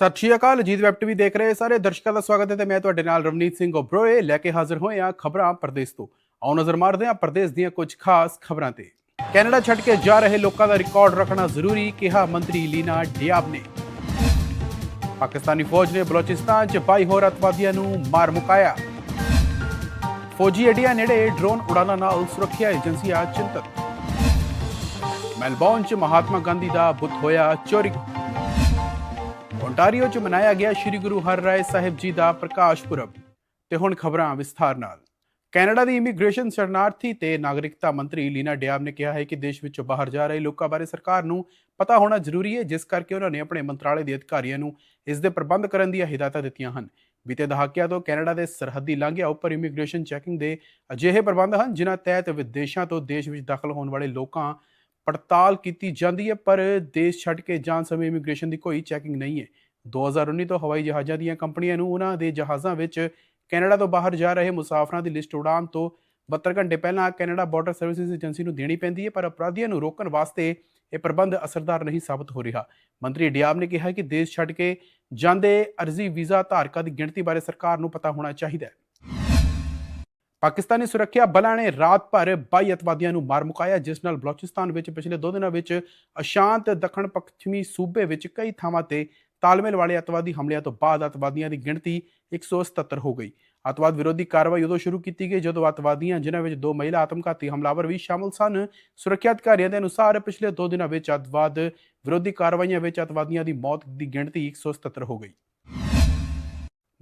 ਸਤਿ ਸ਼੍ਰੀ ਅਕਾਲ, Ajit web TV ਦੇਖ ਰਹੇ ਸਾਰੇ ਦਰਸ਼ਕਾਂ ਦਾ ਸਵਾਗਤ ਹੈ ਤੇ ਮੈਂ ਤੁਹਾਡੇ ਨਾਲ ਰਵਨੀਤ ਸਿੰਘ ਓਬਰੋਏ ਲੈ ਕੇ ਹਾਜ਼ਰ ਹੋਏ ਆ ਖਬਰਾਂ ਪ੍ਰਦੇਸ਼ ਤੋਂ। ਆਓ ਨਜ਼ਰ ਮਾਰਦੇ ਆ ਪ੍ਰਦੇਸ਼ ਦੀਆਂ ਕੁਝ ਖਾਸ ਖਬਰਾਂ ਤੇ। ਕੈਨੇਡਾ ਛੱਡ ਕੇ ਜਾ ਰਹੇ ਲੋਕਾਂ ਦਾ ਰਿਕਾਰਡ ਰੱਖਣਾ ਜ਼ਰੂਰੀ, ਕਿਹਾ ਮੰਤਰੀ ਲੀਨਾ ਡਿਆਬ ਨੇ। ਪਾਕਿਸਤਾਨੀ ਫੌਜ ਨੇ ਬਲੋਚਿਸਤਾਨ 'ਚ 22 ਹੋਰ ਅਤਵਾਦੀਆਂ ਨੂੰ ਮਾਰ ਮੁਕਾਇਆ। ਫੌਜੀ ਏਡੀਆ ਨੇੜੇ ਡਰੋਨ ਉਡਾਣਾ ਨਾਲ ਸੁਰੱਖਿਆ ਏਜੰਸੀਆਂ ਚਿੰਤਤ। ਮੈਲਬੌਰਨ 'ਚ ਮਹਾਤਮਾ ਗਾਂਧੀ ਦਾ ਬੁੱਤ ਹੋਇਆ ਚੋਰੀ। ਓਨਟਾਰੀਓ 'ਚ ਮਨਾਇਆ ਗਿਆ ਸ੍ਰੀ ਗੁਰੂ ਹਰਿਰਾਏ ਸਾਹਿਬ ਜੀ ਦਾ ਪ੍ਰਕਾਸ਼ ਪੁਰਬ। ਤੇ ਹੁਣ ਖਬਰਾਂ ਵਿਸਥਾਰ ਨਾਲ। ਕੈਨੇਡਾ ਦੀ ਇਮੀਗ੍ਰੇਸ਼ਨ ਸ਼ਰਨਾਰਥੀ ਤੇ ਨਾਗਰਿਕਤਾ ਮੰਤਰੀ ਲੀਨਾ ਡਿਆਬ ਨੇ ਕਿਹਾ ਹੈ ਕਿ ਦੇਸ਼ ਵਿੱਚੋਂ ਬਾਹਰ ਜਾ ਰਹੇ ਲੋਕਾਂ ਬਾਰੇ ਸਰਕਾਰ ਨੂੰ ਪਤਾ ਹੋਣਾ ਜ਼ਰੂਰੀ ਹੈ, ਜਿਸ ਕਰਕੇ ਉਹਨਾਂ ਨੇ ਆਪਣੇ ਮੰਤਰਾਲੇ ਦੇ ਅਧਿਕਾਰੀਆਂ ਨੂੰ ਇਸ ਦੇ ਪ੍ਰਬੰਧ ਕਰਨ ਦੀਆਂ ਹਦਾਇਤਾਂ ਦਿੱਤੀਆਂ ਹਨ। ਬੀਤੇ ਦਹਾਕਿਆਂ ਤੋਂ ਕੈਨੇਡਾ ਦੇ ਸਰਹੱਦੀ ਲਾਂਘਿਆਂ ਉੱਪਰ ਇਮੀਗ੍ਰੇਸ਼ਨ ਚੈਕਿੰਗ ਦੇ ਅਜਿਹੇ ਪ੍ਰਬੰਧ ਹਨ, ਜਿਨ੍ਹਾਂ ਤਹਿਤ ਵਿਦੇਸ਼ਾਂ ਤੋਂ ਦੇਸ਼ ਵਿੱਚ ਦਾਖਲ ਹੋਣ ਵਾਲੇ ਲੋਕਾਂ ਪੜਤਾਲ ਕੀਤੀ ਜਾਂਦੀ ਹੈ, ਪਰ ਦੇਸ਼ ਛੱਡ ਕੇ ਜਾਣ ਸਮੇਂ ਇਮੀਗ੍ਰੇਸ਼ਨ ਦੀ ਕੋਈ ਚੈਕਿੰਗ ਨਹੀਂ ਹੈ। 2019 ਤੋਂ ਹਵਾਈ ਜਹਾਜ਼ਾਂ ਦੀਆਂ ਕੰਪਨੀਆਂ ਨੂੰ ਉਹਨਾਂ ਦੇ ਜਹਾਜ਼ਾਂ ਵਿੱਚ ਕੈਨੇਡਾ ਤੋਂ ਬਾਹਰ ਜਾ ਰਹੇ ਮੁਸਾਫਰਾਂ ਦੀ ਲਿਸਟ ਉਡਾਉਣ ਤੋਂ 72 ਘੰਟੇ ਪਹਿਲਾਂ ਕੈਨੇਡਾ ਬਾਰਡਰ ਸਰਵਿਸਿਜ਼ ਏਜੰਸੀ ਨੂੰ ਦੇਣੀ ਪੈਂਦੀ ਹੈ, ਪਰ ਅਪਰਾਧੀਆਂ ਨੂੰ ਰੋਕਣ ਵਾਸਤੇ ਇਹ ਪ੍ਰਬੰਧ ਅਸਰਦਾਰ ਨਹੀਂ ਸਾਬਤ ਹੋ ਰਿਹਾ। ਮੰਤਰੀ ਡਿਆਬ ਨੇ ਕਿਹਾ ਕਿ ਦੇਸ਼ ਛੱਡ ਕੇ ਜਾਂਦੇ ਅਰਜ਼ੀ ਵੀਜ਼ਾ ਧਾਰਕਾਂ ਦੀ ਗਿਣਤੀ ਬਾਰੇ ਸਰਕਾਰ ਨੂੰ ਪਤਾ ਹੋਣਾ ਚਾਹੀਦਾ ਹੈ। ਪਾਕਿਸਤਾਨੀ ਸੁਰੱਖਿਆ ਬਲਾਂ ਨੇ ਰਾਤ ਭਰ 22 ਅਤਵਾਦੀਆਂ ਨੂੰ ਮਾਰ ਮੁਕਾਇਆ, ਜਿਸ ਨਾਲ ਬਲੋਚਿਸਤਾਨ ਵਿੱਚ ਪਿਛਲੇ 2 ਦਿਨਾਂ ਵਿੱਚ ਅਸ਼ਾਂਤ ਦੱਖਣ ਪੱਛਮੀ ਸੂਬੇ ਵਿੱਚ ਕਈ ਥਾਵਾਂ ਤੇ ਤਾਲਮੇਲ ਵਾਲੇ ਅਤਵਾਦੀ ਹਮਲਿਆਂ ਤੋਂ ਬਾਅਦ ਅਤਵਾਦੀਆਂ ਦੀ ਗਿਣਤੀ 177 ਹੋ ਗਈ। ਅਤਵਾਦ ਵਿਰੋਧੀ ਕਾਰਵਾਈ ਉਦੋਂ ਸ਼ੁਰੂ ਕੀਤੀ ਗਈ ਜਦੋਂ ਅਤਵਾਦੀਆਂ, ਜਿਨ੍ਹਾਂ ਵਿੱਚ ਦੋ ਮਹਿਲਾ ਆਤਮਘਾਤੀ ਹਮਲਾਵਰ ਵੀ ਸ਼ਾਮਲ ਸਨ, ਸੁਰੱਖਿਆ ਅਧਿਕਾਰੀਆਂ ਦੇ ਅਨੁਸਾਰ ਪਿਛਲੇ 2 ਦਿਨਾਂ ਵਿੱਚ ਅਤਵਾਦ ਵਿਰੋਧੀ ਕਾਰਵਾਈਆਂ ਵਿੱਚ ਅਤਵਾਦੀਆਂ ਦੀ ਮੌਤ ਦੀ ਗਿਣਤੀ 177 ਹੋ ਗਈ।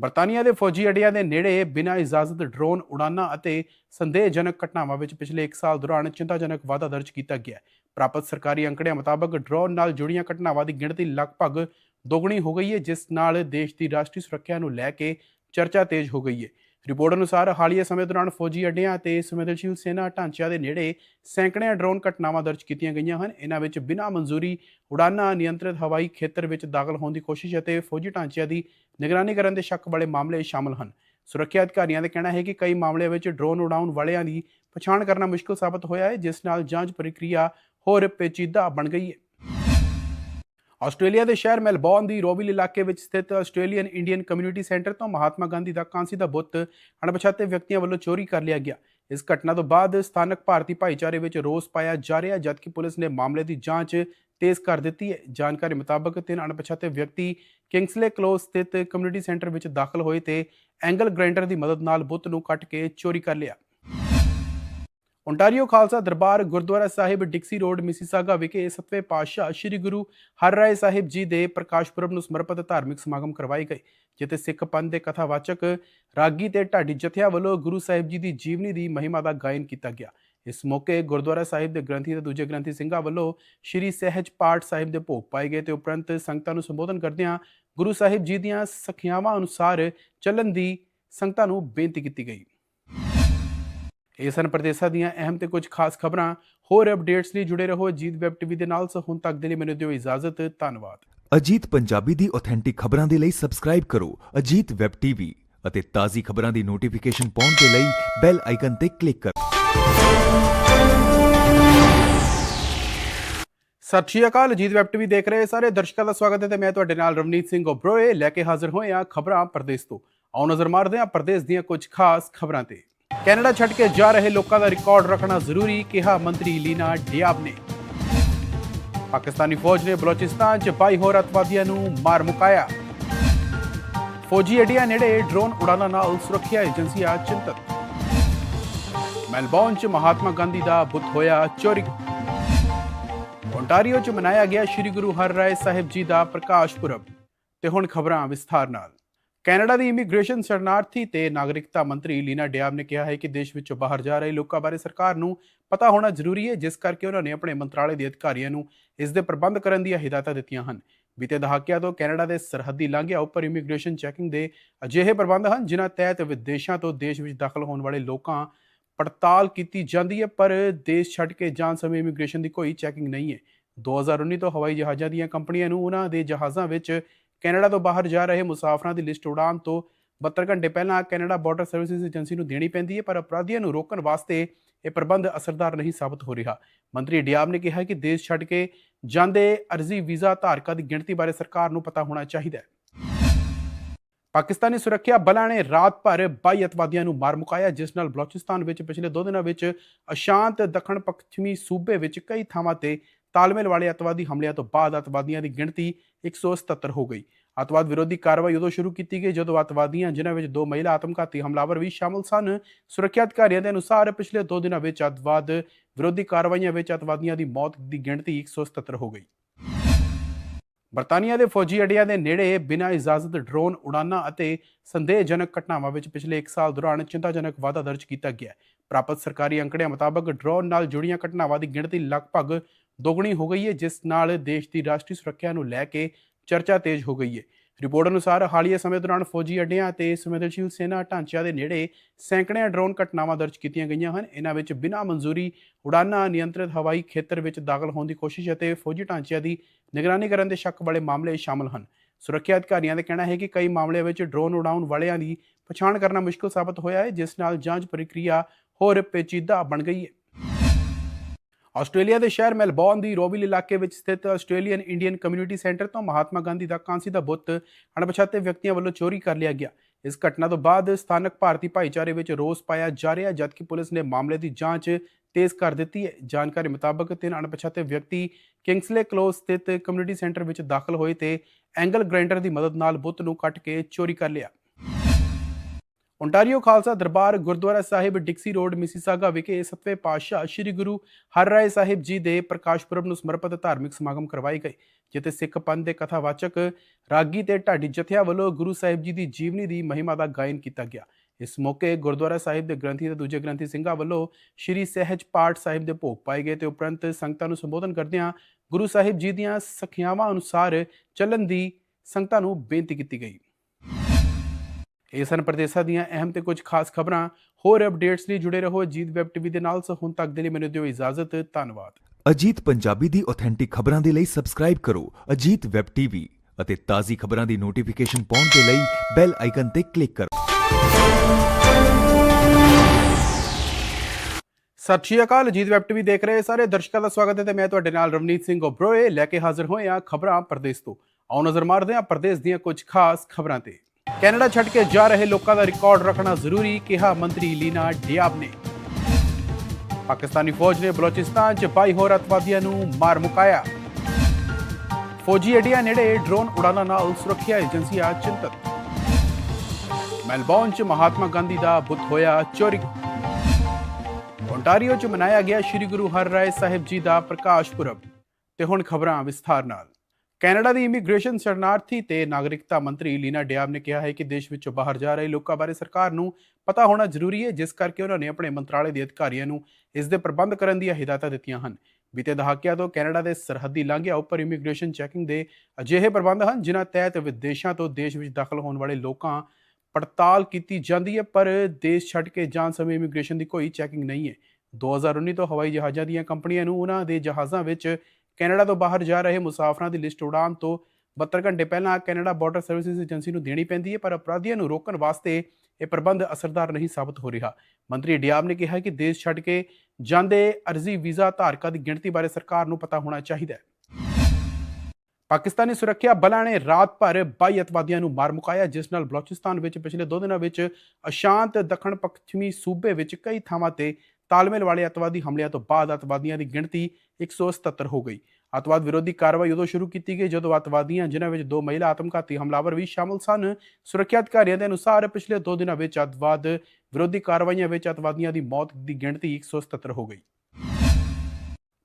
ਬਰਤਾਨੀਆ ਦੇ ਫੌਜੀ ਅੱਡਿਆਂ ਦੇ ਨੇੜੇ ਬਿਨਾਂ ਇਜਾਜ਼ਤ ਡਰੋਨ ਉਡਾਨਾਂ ਅਤੇ ਸੰਦੇਹਜਨਕ ਘਟਨਾਵਾਂ ਵਿੱਚ ਪਿਛਲੇ 1 ਸਾਲ ਦੌਰਾਨ ਚਿੰਤਾਜਨਕ ਵਾਧਾ ਦਰਜ ਕੀਤਾ ਗਿਆ ਹੈ। ਪ੍ਰਾਪਤ ਸਰਕਾਰੀ ਅੰਕੜਿਆਂ ਮੁਤਾਬਕ ਡਰੋਨ ਨਾਲ ਜੁੜੀਆਂ ਘਟਨਾਵਾਂ ਦੀ ਗਿਣਤੀ ਲਗਭਗ ਦੁੱਗਣੀ ਹੋ ਗਈ ਹੈ, ਜਿਸ ਨਾਲ ਦੇਸ਼ ਦੀ ਰਾਸ਼ਟਰੀ ਸੁਰੱਖਿਆ ਨੂੰ ਲੈ ਕੇ ਚਰਚਾ ਤੇਜ਼ ਹੋ ਗਈ ਹੈ। ਰਿਪੋਰਟ ਅਨੁਸਾਰ ਹਾਲੀਆ ਸਮੇਂ ਦੌਰਾਨ ਫੌਜੀ ਅੱਡਿਆਂ ਅਤੇ ਸੰਵੇਦਨਸ਼ੀਲ ਸੈਨਾ ਢਾਂਚਿਆਂ ਦੇ ਨੇੜੇ ਸੈਂਕੜਿਆਂ ਡਰੋਨ ਘਟਨਾਵਾਂ ਦਰਜ ਕੀਤੀਆਂ ਗਈਆਂ ਹਨ। ਇਹਨਾਂ ਵਿੱਚ ਬਿਨਾਂ ਮਨਜ਼ੂਰੀ ਉਡਾਨਾਂ ਨਿਯੰਤਰਿਤ ਹਵਾਈ ਖੇਤਰ ਵਿੱਚ ਦਾਖਲ ਹੋਣ ਦੀ ਕੋਸ਼ਿਸ਼ ਅਤੇ ਫੌਜੀ ਢਾਂਚਿਆਂ ਦੀ ਨਿਗਰਾਨੀ ਕਰਨ ਦੇ ਸ਼ੱਕ ਵਾਲੇ ਮਾਮਲੇ ਸ਼ਾਮਲ ਹਨ। ਸੁਰੱਖਿਆ ਅਧਿਕਾਰੀਆਂ ਦਾ ਕਹਿਣਾ ਹੈ ਕਿ ਕਈ ਮਾਮਲਿਆਂ ਵਿੱਚ ਡਰੋਨ ਉਡਾਉਣ ਵਾਲਿਆਂ ਦੀ ਪਛਾਣ ਕਰਨਾ ਮੁਸ਼ਕਲ ਸਾਬਤ ਹੋਇਆ ਹੈ, ਜਿਸ ਨਾਲ ਜਾਂਚ ਪ੍ਰਕਿਰਿਆ ਹੋਰ ਪੇਚੀਦਾ ਬਣ ਗਈ ਹੈ। ਆਸਟ੍ਰੇਲੀਆ ਦੇ ਸ਼ਹਿਰ ਮੈਲਬੌਰਨ ਦੀ ਰੋਵਿਲ ਇਲਾਕੇ ਵਿੱਚ ਸਥਿਤ ਆਸਟ੍ਰੇਲੀਅਨ ਇੰਡੀਅਨ ਕਮਿਊਨਿਟੀ ਸੈਂਟਰ ਤੋਂ ਮਹਾਤਮਾ ਗਾਂਧੀ ਦਾ ਕਾਂਸੀ ਦਾ ਬੁੱਤ ਅਣਪਛਾਤੇ ਵਿਅਕਤੀਆਂ ਵੱਲੋਂ ਚੋਰੀ ਕਰ ਲਿਆ ਗਿਆ। ਇਸ ਘਟਨਾ ਤੋਂ ਬਾਅਦ ਸਥਾਨਕ ਭਾਰਤੀ ਭਾਈਚਾਰੇ ਵਿੱਚ ਰੋਸ ਪਾਇਆ ਜਾ ਰਿਹਾ ਜਦਕਿ ਪੁਲਿਸ ਨੇ ਮਾਮਲੇ ਦੀ ਜਾਂਚ ਤੇਜ਼ ਕਰ ਦਿੱਤੀ ਹੈ। ਜਾਣਕਾਰੀ ਮੁਤਾਬਕ ਤਿੰਨ ਅਣਪਛਾਤੇ ਵਿਅਕਤੀ ਕਿੰਗਸਲੇ ਕਲੋਜ਼ ਸਥਿਤ ਕਮਿਊਨਿਟੀ ਸੈਂਟਰ ਵਿੱਚ ਦਾਖਲ ਹੋਏ ਤੇ ਐਂਗਲ ਗ੍ਰੈਂਡਰ ਦੀ ਮਦਦ ਨਾਲ ਬੁੱਤ ਨੂੰ ਕੱਟ ਕੇ ਚੋਰੀ ਕਰ ਲਿਆ। Ontario Khalsa Darbar gurdwara Sahib Dixie Road Mississauga ਵਿਖੇ ਸਤਵੇਂ ਪਾਤਸ਼ਾਹ ਸ੍ਰੀ ਗੁਰੂ ਹਰਿਰਾਏ ਸਾਹਿਬ ਜੀ ਦੇ ਪ੍ਰਕਾਸ਼ ਪੁਰਬ ਨੂੰ ਸਮਰਪਿਤ ਧਾਰਮਿਕ ਸਮਾਗਮ ਕਰਵਾਏ ਗਏ, ਜਿੱਥੇ ਸਿੱਖ ਪੰਥ ਦੇ ਕਥਾਵਾਚਕ ਰਾਗੀ ਤੇ ਢਾਡੀ ਜਥਿਆਂ ਵੱਲੋਂ ਗੁਰੂ ਸਾਹਿਬ ਜੀ ਦੀ ਜੀਵਨੀ ਦੀ ਮਹਿਮਾ ਦਾ ਗਾਇਨ ਕੀਤਾ ਗਿਆ। ਇਸ ਮੌਕੇ ਗੁਰਦੁਆਰਾ ਸਾਹਿਬ ਦੇ ਗ੍ਰੰਥੀ ਤੇ ਦੂਜੇ ਗ੍ਰੰਥੀ ਸਿੰਘਾਂ ਵੱਲੋਂ ਸ੍ਰੀ ਸਹਿਜ ਪਾਠ ਸਾਹਿਬ ਦੇ ਭੋਗ ਪਾਏ ਗਏ ਤੇ ਉਪਰੰਤ ਸੰਗਤਾਂ ਨੂੰ ਸੰਬੋਧਨ ਕਰਦਿਆਂ ਗੁਰੂ ਸਾਹਿਬ ਜੀ ਦੀਆਂ ਸਖਿਆਵਾਂ ਅਨੁਸਾਰ ਚੱਲਣ ਦੀ ਸੰਗਤਾਂ ਨੂੰ ਬੇਨਤੀ ਕੀਤੀ ਗਈ। ਇਹ ਸਨ ਪ੍ਰਦੇਸ਼ਾਂ ਦੀਆਂ ਅਹਿਮ ਤੇ ਕੁਝ ਖਾਸ ਖਬਰਾਂ। ਹੋਰ ਅਪਡੇਟਸ ਲਈ ਜੁੜੇ ਰਹੋ ਅਜੀਤ ਵੈਬ ਟੀਵੀ ਦੇ ਨਾਲ। ਸੋ ਹੁਣ ਤੱਕ ਦੇ ਲਈ ਮੈਨੂੰ ਦਿਓ ਇਜਾਜ਼ਤ। ਧੰਨਵਾਦ। ਅਜੀਤ ਪੰਜਾਬੀ ਦੀ ਆਥੈਂਟਿਕ ਖਬਰਾਂ ਦੇ ਲਈ ਸਬਸਕ੍ਰਾਈਬ ਕਰੋ ਅਜੀਤ ਵੈਬ ਟੀਵੀ ਅਤੇ ਤਾਜ਼ੀ ਖਬਰਾਂ ਦੀ ਨੋਟੀਫਿਕੇਸ਼ਨ ਪਾਉਣ ਦੇ ਲਈ ਬੈਲ ਆਈਕਨ ਤੇ ਕਲਿੱਕ ਕਰੋ। ਸਤਿ ਸ਼੍ਰੀ ਅਕਾਲ ਅਜੀਤ ਵੈਬ ਟੀਵੀ ਦੇਖ ਰਹੇ ਸਾਰੇ ਦਰਸ਼ਕਾਂ ਦਾ ਸਵਾਗਤ ਹੈ ਤੇ ਮੈਂ ਤੁਹਾਡੇ ਨਾਲ ਰਵਨੀਤ ਸਿੰਘ ਓਬਰੋਏ ਲੈ ਕੇ ਹਾਜ਼ਰ ਹੋਏ ਹਾਂ ਖਬਰਾਂ ਪ੍ਰਦੇਸ਼ ਤੋਂ। ਆਓ ਨਜ਼ਰ ਮਾਰਦੇ ਹਾਂ ਪ੍ਰਦੇਸ਼ ਦੀਆਂ ਕੁਝ ਖਾਸ ਖਬਰਾਂ ਤੇ। ਕੈਨੇਡਾ ਛੱਡ ਕੇ ਜਾ ਰਹੇ ਲੋਕਾਂ ਦਾ ਰਿਕਾਰਡ ਰੱਖਣਾ ਜ਼ਰੂਰੀ, ਕਿਹਾ ਮੰਤਰੀ ਲੀਨਾ ਡਿਆਬ ਨੇ। ਪਾਕਿਸਤਾਨੀ ਫੌਜ ਨੇ ਬਲੋਚਿਸਤਾਨ 'ਚ 22 ਹੋਰ ਅਤਵਾਦੀਆਂ ਨੂੰ ਮਾਰ ਮੁਕਾਇਆ। ਫੌਜੀ ਅੱਡੀਆਂ ਨੇੜੇ ਡਰੋਨ ਉਡਾਨਾਂ ਨਾਲ ਸੁਰੱਖਿਆ ਏਜੰਸੀਆਂ ਚਿੰਤਤ। ਮੈਲਬੌਰਨ 'ਚ ਮਹਾਤਮਾ ਗਾਂਧੀ ਦਾ ਬੁੱਤ ਹੋਇਆ ਚੋਰੀ। ਓਨਟਾਰੀਓ 'ਚ ਮਨਾਇਆ ਗਿਆ ਸ੍ਰੀ ਗੁਰੂ ਹਰਿਰਾਏ ਸਾਹਿਬ ਜੀ ਦਾ ਪ੍ਰਕਾਸ਼ ਪੁਰਬ, ਤੇ ਹੁਣ ਖਬਰਾਂ ਵਿਸਥਾਰ ਨਾਲ। ਕੈਨੇਡਾ ਦੀ ਇਮੀਗ੍ਰੇਸ਼ਨ ਸ਼ਰਨਾਰਥੀ ਤੇ ਨਾਗਰਿਕਤਾ ਮੰਤਰੀ ਲੀਨਾ ਡਿਆਬ ਨੇ ਕਿਹਾ ਹੈ ਕਿ ਦੇਸ਼ ਵਿੱਚੋਂ ਬਾਹਰ ਜਾ ਰਹੇ ਲੋਕਾਂ ਬਾਰੇ ਸਰਕਾਰ ਨੂੰ ਪਤਾ ਹੋਣਾ ਜ਼ਰੂਰੀ ਹੈ, ਜਿਸ ਕਰਕੇ ਉਹਨਾਂ ਨੇ ਆਪਣੇ ਮੰਤਰਾਲੇ ਦੇ ਅਧਿਕਾਰੀਆਂ ਨੂੰ ਇਸ ਦੇ ਪ੍ਰਬੰਧ ਕਰਨ ਦੀਆਂ ਹਦਾਇਤਾਂ ਦਿੱਤੀਆਂ ਹਨ। ਬੀਤੇ ਦਹਾਕਿਆਂ ਤੋਂ ਕੈਨੇਡਾ ਦੇ ਸਰਹੱਦੀ ਲਾਂਘਿਆਂ ਉੱਪਰ ਇਮੀਗ੍ਰੇਸ਼ਨ ਚੈਕਿੰਗ ਦੇ ਅਜਿਹੇ ਪ੍ਰਬੰਧ ਹਨ, ਜਿਨ੍ਹਾਂ ਤਹਿਤ ਵਿਦੇਸ਼ਾਂ ਤੋਂ ਦੇਸ਼ ਵਿੱਚ ਦਾਖਲ ਹੋਣ ਵਾਲੇ ਲੋਕਾਂ ਪੜਤਾਲ ਕੀਤੀ ਜਾਂਦੀ ਹੈ, ਪਰ ਦੇਸ਼ ਛੱਡ ਕੇ ਜਾਣ ਸਮੇਂ ਇਮੀਗ੍ਰੇਸ਼ਨ ਦੀ ਕੋਈ ਚੈਕਿੰਗ ਨਹੀਂ ਹੈ। 2019 ਤੋਂ ਹਵਾਈ ਜਹਾਜ਼ਾਂ ਦੀਆਂ ਕੰਪਨੀਆਂ ਨੂੰ ਉਹਨਾਂ ਦੇ ਜਹਾਜ਼ਾਂ ਵਿੱਚ ਕੈਨੇਡਾ ਤੋਂ ਬਾਹਰ ਜਾ ਰਹੇ ਮੁਸਾਫਰਾਂ ਦੀ ਲਿਸਟ ਉਡਾਉਣ ਤੋਂ 72 ਘੰਟੇ ਪਹਿਲਾਂ ਕੈਨੇਡਾ ਬਾਰਡਰ ਸਰਵਿਸਿਜ਼ ਏਜੰਸੀ ਨੂੰ ਦੇਣੀ ਪੈਂਦੀ ਹੈ, ਪਰ ਅਪਰਾਧੀਆਂ ਨੂੰ ਰੋਕਣ ਵਾਸਤੇ ਇਹ ਪ੍ਰਬੰਧ ਅਸਰਦਾਰ ਨਹੀਂ ਸਾਬਤ ਹੋ ਰਿਹਾ। ਮੰਤਰੀ ਡਿਆਬ ਨੇ ਕਿਹਾ ਕਿ ਦੇਸ਼ ਛੱਡ ਕੇ ਜਾਂਦੇ ਅਰਜ਼ੀ ਵੀਜ਼ਾ ਧਾਰਕਾਂ ਦੀ ਗਿਣਤੀ ਬਾਰੇ ਸਰਕਾਰ ਨੂੰ ਪਤਾ ਹੋਣਾ ਚਾਹੀਦਾ ਹੈ। ਪਾਕਿਸਤਾਨੀ ਸੁਰੱਖਿਆ ਬਲਾਂ ਨੇ ਰਾਤ ਭਰ 22 ਅਤਵਾਦੀਆਂ ਨੂੰ ਮਾਰ ਮੁਕਾਇਆ, ਜਿਸ ਨਾਲ ਬਲੋਚਿਸਤਾਨ ਵਿੱਚ ਪਿਛਲੇ 2 ਦਿਨਾਂ ਵਿੱਚ ਅਸ਼ਾਂਤ ਦੱਖਣ ਪੱਛਮੀ ਸੂਬੇ ਵਿੱਚ ਕਈ ਥਾਵਾਂ ਤੇ ਤਾਲਮੇਲ ਵਾਲੇ ਅਤਵਾਦੀ ਹਮਲਿਆਂ ਤੋਂ ਬਾਅਦ ਅਤਵਾਦੀਆਂ ਦੀ ਗਿਣਤੀ 177 ਹੋ ਗਈ। ਅਤਵਾਦ ਵਿਰੋਧੀ ਕਾਰਵਾਈ ਉਦੋਂ ਸ਼ੁਰੂ ਕੀਤੀ ਗਈ ਜਦੋਂ ਅਤਵਾਦੀਆਂ, ਜਿਨ੍ਹਾਂ ਵਿੱਚ ਦੋ ਮਹਿਲਾ ਆਤਮਘਾਤੀ ਹਮਲਾਵਰ ਵੀ ਸ਼ਾਮਲ ਸਨ, ਸੁਰੱਖਿਆ ਅਧਿਕਾਰੀਆਂ ਦੇ ਅਨੁਸਾਰ ਪਿਛਲੇ 2 ਦਿਨਾਂ ਵਿੱਚ ਅਤਵਾਦ ਵਿਰੋਧੀ ਕਾਰਵਾਈਆਂ ਵਿੱਚ ਅਤਵਾਦੀਆਂ ਦੀ ਮੌਤ ਦੀ ਗਿਣਤੀ 177 ਹੋ ਗਈ। ਬਰਤਾਨੀਆ ਦੇ ਫੌਜੀ ਅੱਡਿਆਂ ਦੇ ਨੇੜੇ ਬਿਨਾਂ ਇਜਾਜ਼ਤ ਡਰੋਨ ਉਡਾਨਾਂ ਅਤੇ ਸੰਦੇਹਜਨਕ ਘਟਨਾਵਾਂ ਵਿੱਚ ਪਿਛਲੇ 1 ਸਾਲ ਦੌਰਾਨ ਚਿੰਤਾਜਨਕ ਵਾਧਾ ਦਰਜ ਕੀਤਾ ਗਿਆ। ਹੈ ਪ੍ਰਾਪਤ ਸਰਕਾਰੀ ਅੰਕੜਿਆਂ ਮੁਤਾਬਕ ਡਰੋਨ ਨਾਲ ਜੁੜੀਆਂ ਘਟਨਾਵਾਂ ਦੀ ਗਿਣਤੀ ਲਗਭਗ ਦੁੱਗਣੀ ਹੋ ਗਈ ਹੈ, ਜਿਸ ਨਾਲ ਦੇਸ਼ ਦੀ ਰਾਸ਼ਟਰੀ ਸੁਰੱਖਿਆ ਨੂੰ ਲੈ ਕੇ ਚਰਚਾ ਤੇਜ਼ ਹੋ ਗਈ ਹੈ। ਰਿਪੋਰਟ ਅਨੁਸਾਰ ਹਾਲੀਆ ਸਮੇਂ ਦੌਰਾਨ ਫੌਜੀ ਅੱਡਿਆਂ ਤੇ ਸੰਵੇਦਨਸ਼ੀਲ ਸੈਨਾ ਢਾਂਚਿਆਂ ਦੇ ਨੇੜੇ ਸੈਂਕੜਿਆਂ ਡਰੋਨ ਘਟਨਾਵਾਂ ਦਰਜ ਕੀਤੀਆਂ ਗਈਆਂ ਹਨ। ਇਹਨਾਂ ਵਿੱਚ ਬਿਨਾਂ ਮਨਜ਼ੂਰੀ ਉਡਾਨਾਂ, ਨਿਯੰਤਰਿਤ ਹਵਾਈ ਖੇਤਰ ਵਿੱਚ ਦਾਖਲ ਹੋਣ ਦੀ ਕੋਸ਼ਿਸ਼ ਅਤੇ ਫੌਜੀ ਢਾਂਚਿਆਂ ਦੀ ਨਿਗਰਾਨੀ ਕਰਨ ਦੇ ਸ਼ੱਕ ਵਾਲੇ ਮਾਮਲੇ ਸ਼ਾਮਲ ਹਨ। ਸੁਰੱਖਿਆ ਅਧਿਕਾਰੀਆਂ ਦਾ ਕਹਿਣਾ ਹੈ ਕਿ ਕਈ ਮਾਮਲਿਆਂ ਵਿੱਚ ਡਰੋਨ ਉਡਾਉਣ ਵਾਲਿਆਂ ਦੀ ਪਛਾਣ ਕਰਨਾ ਮੁਸ਼ਕਲ ਸਾਬਤ ਹੋਇਆ ਹੈ, ਜਿਸ ਨਾਲ ਜਾਂਚ ਪ੍ਰਕਿਰਿਆ ਹੋਰ ਪੇਚੀਦਾ ਬਣ ਗਈ ਹੈ। ਆਸਟ੍ਰੇਲੀਆ ਦੇ ਸ਼ਹਿਰ ਮੈਲਬੌਰਨ ਦੀ ਰੋਵਿਲ ਇਲਾਕੇ ਵਿੱਚ ਸਥਿਤ ਆਸਟ੍ਰੇਲੀਅਨ ਇੰਡੀਅਨ ਕਮਿਊਨਿਟੀ ਸੈਂਟਰ ਤੋਂ ਮਹਾਤਮਾ ਗਾਂਧੀ ਦਾ ਕਾਂਸੀ ਦਾ ਬੁੱਤ ਅਣਪਛਾਤੇ ਵਿਅਕਤੀਆਂ ਵੱਲੋਂ ਚੋਰੀ ਕਰ ਲਿਆ ਗਿਆ। ਇਸ ਘਟਨਾ ਤੋਂ ਬਾਅਦ ਸਥਾਨਕ ਭਾਰਤੀ ਭਾਈਚਾਰੇ ਵਿੱਚ ਰੋਸ ਪਾਇਆ ਜਾ ਰਿਹਾ ਜਦਕਿ ਪੁਲਿਸ ਨੇ ਮਾਮਲੇ ਦੀ ਜਾਂਚ ਤੇਜ਼ ਕਰ ਦਿੱਤੀ ਹੈ। ਜਾਣਕਾਰੀ ਮੁਤਾਬਕ ਤਿੰਨ ਅਣਪਛਾਤੇ ਵਿਅਕਤੀ ਕਿੰਗਸਲੇ ਕਲੋਜ਼ ਸਥਿਤ ਕਮਿਊਨਿਟੀ ਸੈਂਟਰ ਵਿੱਚ ਦਾਖਲ ਹੋਏ ਤੇ ਐਂਗਲ ਗ੍ਰੈਂਡਰ ਦੀ ਮਦਦ ਨਾਲ ਬੁੱਤ ਨੂੰ ਕੱਟ ਕੇ ਚੋਰੀ ਕਰ ਲਿਆ। Ontario Khalsa Darbar gurdwara Sahib Dixie Road Mississauga ਵਿਖੇ ਸਤਵੇਂ ਪਾਤਸ਼ਾਹ ਸ੍ਰੀ ਗੁਰੂ ਹਰਰਾਏ ਸਾਹਿਬ ਜੀ ਦੇ ਪ੍ਰਕਾਸ਼ ਪੁਰਬ ਨੂੰ ਸਮਰਪਿਤ ਧਾਰਮਿਕ ਸਮਾਗਮ ਕਰਵਾਏ ਗਏ, ਜਿੱਥੇ ਸਿੱਖ ਪੰਥ ਦੇ ਕਥਾਵਾਚਕ ਰਾਗੀ ਤੇ ਢਾਡੀ ਜਥਿਆਂ ਵੱਲੋਂ ਗੁਰੂ ਸਾਹਿਬ ਜੀ ਦੀ ਜੀਵਨੀ ਦੀ ਮਹਿਮਾ ਦਾ ਗਾਇਨ ਕੀਤਾ ਗਿਆ। ਇਸ ਮੌਕੇ ਗੁਰਦੁਆਰਾ ਸਾਹਿਬ ਦੇ ਗ੍ਰੰਥੀ ਤੇ ਦੂਜੇ ਗ੍ਰੰਥੀ ਸਿੰਘਾਂ ਵੱਲੋਂ ਸ੍ਰੀ ਸਹਿਜ ਪਾਠ ਸਾਹਿਬ ਦੇ ਭੋਗ ਪਾਏ ਗਏ ਤੇ ਉਪਰੰਤ ਸੰਗਤਾਂ ਨੂੰ ਸੰਬੋਧਨ ਕਰਦਿਆਂ ਗੁਰੂ ਸਾਹਿਬ ਜੀ ਦੀਆਂ ਸਖਿਆਵਾਂ ਅਨੁਸਾਰ ਚੱਲਣ ਦੀ ਸੰਗਤਾਂ ਨੂੰ ਬੇਨਤੀ ਕੀਤੀ ਗਈ। ਇਹ ਸਨ ਪ੍ਰਦੇਸ਼ਾਂ ਦੀਆਂ ਅਹਿਮ ਤੇ ਕੁਝ ਖਾਸ ਖਬਰਾਂ। ਹੋਰ ਅਪਡੇਟਸ ਲਈ ਜੁੜੇ ਰਹੋ ਅਜੀਤ ਵੈਬ ਟੀਵੀ ਦੇ ਨਾਲ। ਸੋ ਹੁਣ ਤੱਕ ਦੇ ਲਈ ਮੈਨੂੰ ਦਿਓ ਇਜਾਜ਼ਤ। ਧੰਨਵਾਦ। ਅਜੀਤ ਪੰਜਾਬੀ ਦੀ ਆਥੈਂਟਿਕ ਖਬਰਾਂ ਦੇ ਲਈ ਸਬਸਕ੍ਰਾਈਬ ਕਰੋ ਅਜੀਤ ਵੈਬ ਟੀਵੀ ਅਤੇ ਤਾਜ਼ੀ ਖਬਰਾਂ ਦੀ ਨੋਟੀਫਿਕੇਸ਼ਨ ਪਾਉਣ ਦੇ ਲਈ ਬੈਲ ਆਈਕਨ ਤੇ ਕਲਿੱਕ ਕਰੋ। ਸਤਿ ਸ਼੍ਰੀ ਅਕਾਲ ਅਜੀਤ ਵੈਬ ਟੀਵੀ ਦੇਖ ਰਹੇ ਸਾਰੇ ਦਰਸ਼ਕਾਂ ਦਾ ਸਵਾਗਤ ਹੈ ਤੇ ਮੈਂ ਤੁਹਾਡੇ ਨਾਲ ਰਵਨੀਤ ਸਿੰਘ ਓਬਰੋਏ ਲੈ ਕੇ ਹਾਜ਼ਰ ਹੋਏ ਹਾਂ ਖਬਰਾਂ ਪ੍ਰਦੇਸ਼ ਤੋਂ। ਆਓ ਨਜ਼ਰ ਮਾਰਦੇ ਹਾਂ ਪ੍ਰਦੇਸ਼ ਦੀਆਂ ਕੁਝ ਖਾਸ ਖਬਰਾਂ ਤੇ। ਕੈਨੇਡਾ ਛੱਡ ਕੇ ਜਾ ਰਹੇ ਲੋਕਾਂ ਦਾ ਰਿਕਾਰਡ ਰੱਖਣਾ ਜ਼ਰੂਰੀ, ਕਿਹਾ ਮੰਤਰੀ ਲੀਨਾ ਡਿਆਬ ਨੇ। ਪਾਕਿਸਤਾਨੀ ਫੌਜ ਨੇ ਬਲੋਚਿਸਤਾਨ 'ਚ 22 ਹੋਰ ਅਤਵਾਦੀਆਂ ਨੂੰ ਮਾਰ ਮੁਕਾਇਆ। ਫੌਜੀ ਅੱਡਿਆਂ ਨੇੜੇ ਡਰੋਨ ਉਡਾਨਾਂ ਨਾਲ ਸੁਰੱਖਿਆ ਏਜੰਸੀਆਂ ਚਿੰਤਤ। ਮੈਲਬੌਰਨ 'ਚ ਮਹਾਤਮਾ ਗਾਂਧੀ ਦਾ ਬੁੱਤ ਹੋਇਆ ਚੋਰੀ। ਓਨਟਾਰੀਓ 'ਚ ਮਨਾਇਆ ਗਿਆ ਸ੍ਰੀ ਗੁਰੂ ਹਰਰਾਏ ਸਾਹਿਬ ਜੀ ਦਾ ਪ੍ਰਕਾਸ਼ ਪੁਰਬ, ਤੇ ਹੁਣ ਖਬਰਾਂ ਵਿਸਥਾਰ ਨਾਲ। ਕੈਨੇਡਾ ਦੀ ਇਮੀਗ੍ਰੇਸ਼ਨ ਸ਼ਰਨਾਰਥੀ ਤੇ ਨਾਗਰਿਕਤਾ ਮੰਤਰੀ ਲੀਨਾ ਡਿਆਬ ਨੇ ਕਿਹਾ ਹੈ ਕਿ ਦੇਸ਼ ਵਿੱਚੋਂ ਬਾਹਰ ਜਾ ਰਹੇ ਲੋਕਾਂ ਬਾਰੇ ਸਰਕਾਰ ਨੂੰ ਪਤਾ ਹੋਣਾ ਜ਼ਰੂਰੀ ਹੈ, ਜਿਸ ਕਰਕੇ ਉਹਨਾਂ ਨੇ ਆਪਣੇ ਮੰਤਰਾਲੇ ਦੇ ਅਧਿਕਾਰੀਆਂ ਨੂੰ ਇਸ ਦੇ ਪ੍ਰਬੰਧ ਕਰਨ ਦੀਆਂ ਹਦਾਇਤਾਂ ਦਿੱਤੀਆਂ ਹਨ। ਬੀਤੇ ਦਹਾਕਿਆਂ ਤੋਂ ਕੈਨੇਡਾ ਦੇ ਸਰਹੱਦੀ ਲਾਂਘਿਆਂ ਉੱਪਰ ਇਮੀਗ੍ਰੇਸ਼ਨ ਚੈਕਿੰਗ ਦੇ ਅਜਿਹੇ ਪ੍ਰਬੰਧ ਹਨ, ਜਿਨ੍ਹਾਂ ਤਹਿਤ ਵਿਦੇਸ਼ਾਂ ਤੋਂ ਦੇਸ਼ ਵਿੱਚ ਦਾਖਲ ਹੋਣ ਵਾਲੇ ਲੋਕਾਂ ਪੜਤਾਲ ਕੀਤੀ ਜਾਂਦੀ ਹੈ, ਪਰ ਦੇਸ਼ ਛੱਡ ਕੇ ਜਾਣ ਸਮੇਂ ਇਮੀਗ੍ਰੇਸ਼ਨ ਦੀ ਕੋਈ ਚੈਕਿੰਗ ਨਹੀਂ ਹੈ। 2019 ਤੋਂ ਹਵਾਈ ਜਹਾਜ਼ਾਂ ਦੀਆਂ ਕੰਪਨੀਆਂ ਨੂੰ ਉਹਨਾਂ ਦੇ ਜਹਾਜ਼ਾਂ ਵਿੱਚ ਕੈਨੇਡਾ ਤੋਂ ਬਾਹਰ ਜਾ ਰਹੇ ਮੁਸਾਫਰਾਂ ਦੀ ਲਿਸਟ ਉਡਾਣ ਤੋਂ 72 ਘੰਟੇ ਪਹਿਲਾਂ ਕੈਨੇਡਾ ਬਾਰਡਰ ਸਰਵਿਸਿਜ਼ ਏਜੰਸੀ ਨੂੰ ਦੇਣੀ ਪੈਂਦੀ ਹੈ, ਪਰ ਅਪਰਾਧੀਆਂ ਨੂੰ ਰੋਕਣ ਵਾਸਤੇ ਇਹ ਪ੍ਰਬੰਧ ਅਸਰਦਾਰ ਨਹੀਂ ਸਾਬਤ ਹੋ ਰਿਹਾ। ਮੰਤਰੀ ਡਿਆਬ ਨੇ ਕਿਹਾ ਕਿ ਦੇਸ਼ ਛੱਡ ਕੇ ਜਾਂਦੇ ਅਰਜ਼ੀ, ਵੀਜ਼ਾ ਧਾਰਕਾਂ ਦੀ ਗਿਣਤੀ ਬਾਰੇ ਸਰਕਾਰ ਨੂੰ ਪਤਾ ਹੋਣਾ ਚਾਹੀਦਾ ਹੈ। ਪਾਕਿਸਤਾਨੀ ਸੁਰੱਖਿਆ ਬਲਾਂ ਨੇ ਰਾਤ ਭਰ 22 ਅਤਵਾਦੀਆਂ ਨੂੰ ਮਾਰ ਮੁਕਾਇਆ, ਜਿਸ ਨਾਲ ਬਲੋਚਿਸਤਾਨ ਵਿੱਚ ਪਿਛਲੇ 2 ਦਿਨਾਂ ਵਿੱਚ ਅਸ਼ਾਂਤ ਦੱਖਣ ਪੱਛਮੀ ਸੂਬੇ ਵਿੱਚ ਕਈ ਥਾਵਾਂ ਤੇ ਤਾਲਮੇਲ ਵਾਲੇ ਅਤਵਾਦੀ ਹਮਲਿਆਂ ਤੋਂ ਬਾਅਦ ਅਤਵਾਦੀਆਂ ਦੀ ਗਿਣਤੀ 177 ਹੋ ਗਈ। ਅਤਵਾਦ ਵਿਰੋਧੀ ਕਾਰਵਾਈ ਉਦੋਂ ਸ਼ੁਰੂ ਕੀਤੀ ਗਈ ਜਦੋਂ ਅਤਵਾਦੀਆਂ, ਜਿਨ੍ਹਾਂ ਵਿੱਚ ਦੋ ਮਹਿਲਾ ਆਤਮਘਾਤੀ ਹਮਲਾਵਰ ਵੀ ਸ਼ਾਮਲ ਸਨ, ਸੁਰੱਖਿਆ ਅਧਿਕਾਰੀਆਂ ਦੇ ਅਨੁਸਾਰ ਪਿਛਲੇ 2 ਦਿਨਾਂ ਵਿੱਚ ਅਤਵਾਦ ਵਿਰੋਧੀ ਕਾਰਵਾਈਆਂ ਵਿੱਚ ਅਤਵਾਦੀਆਂ ਦੀ ਮੌਤ ਦੀ ਗਿਣਤੀ 177 ਹੋ ਗਈ।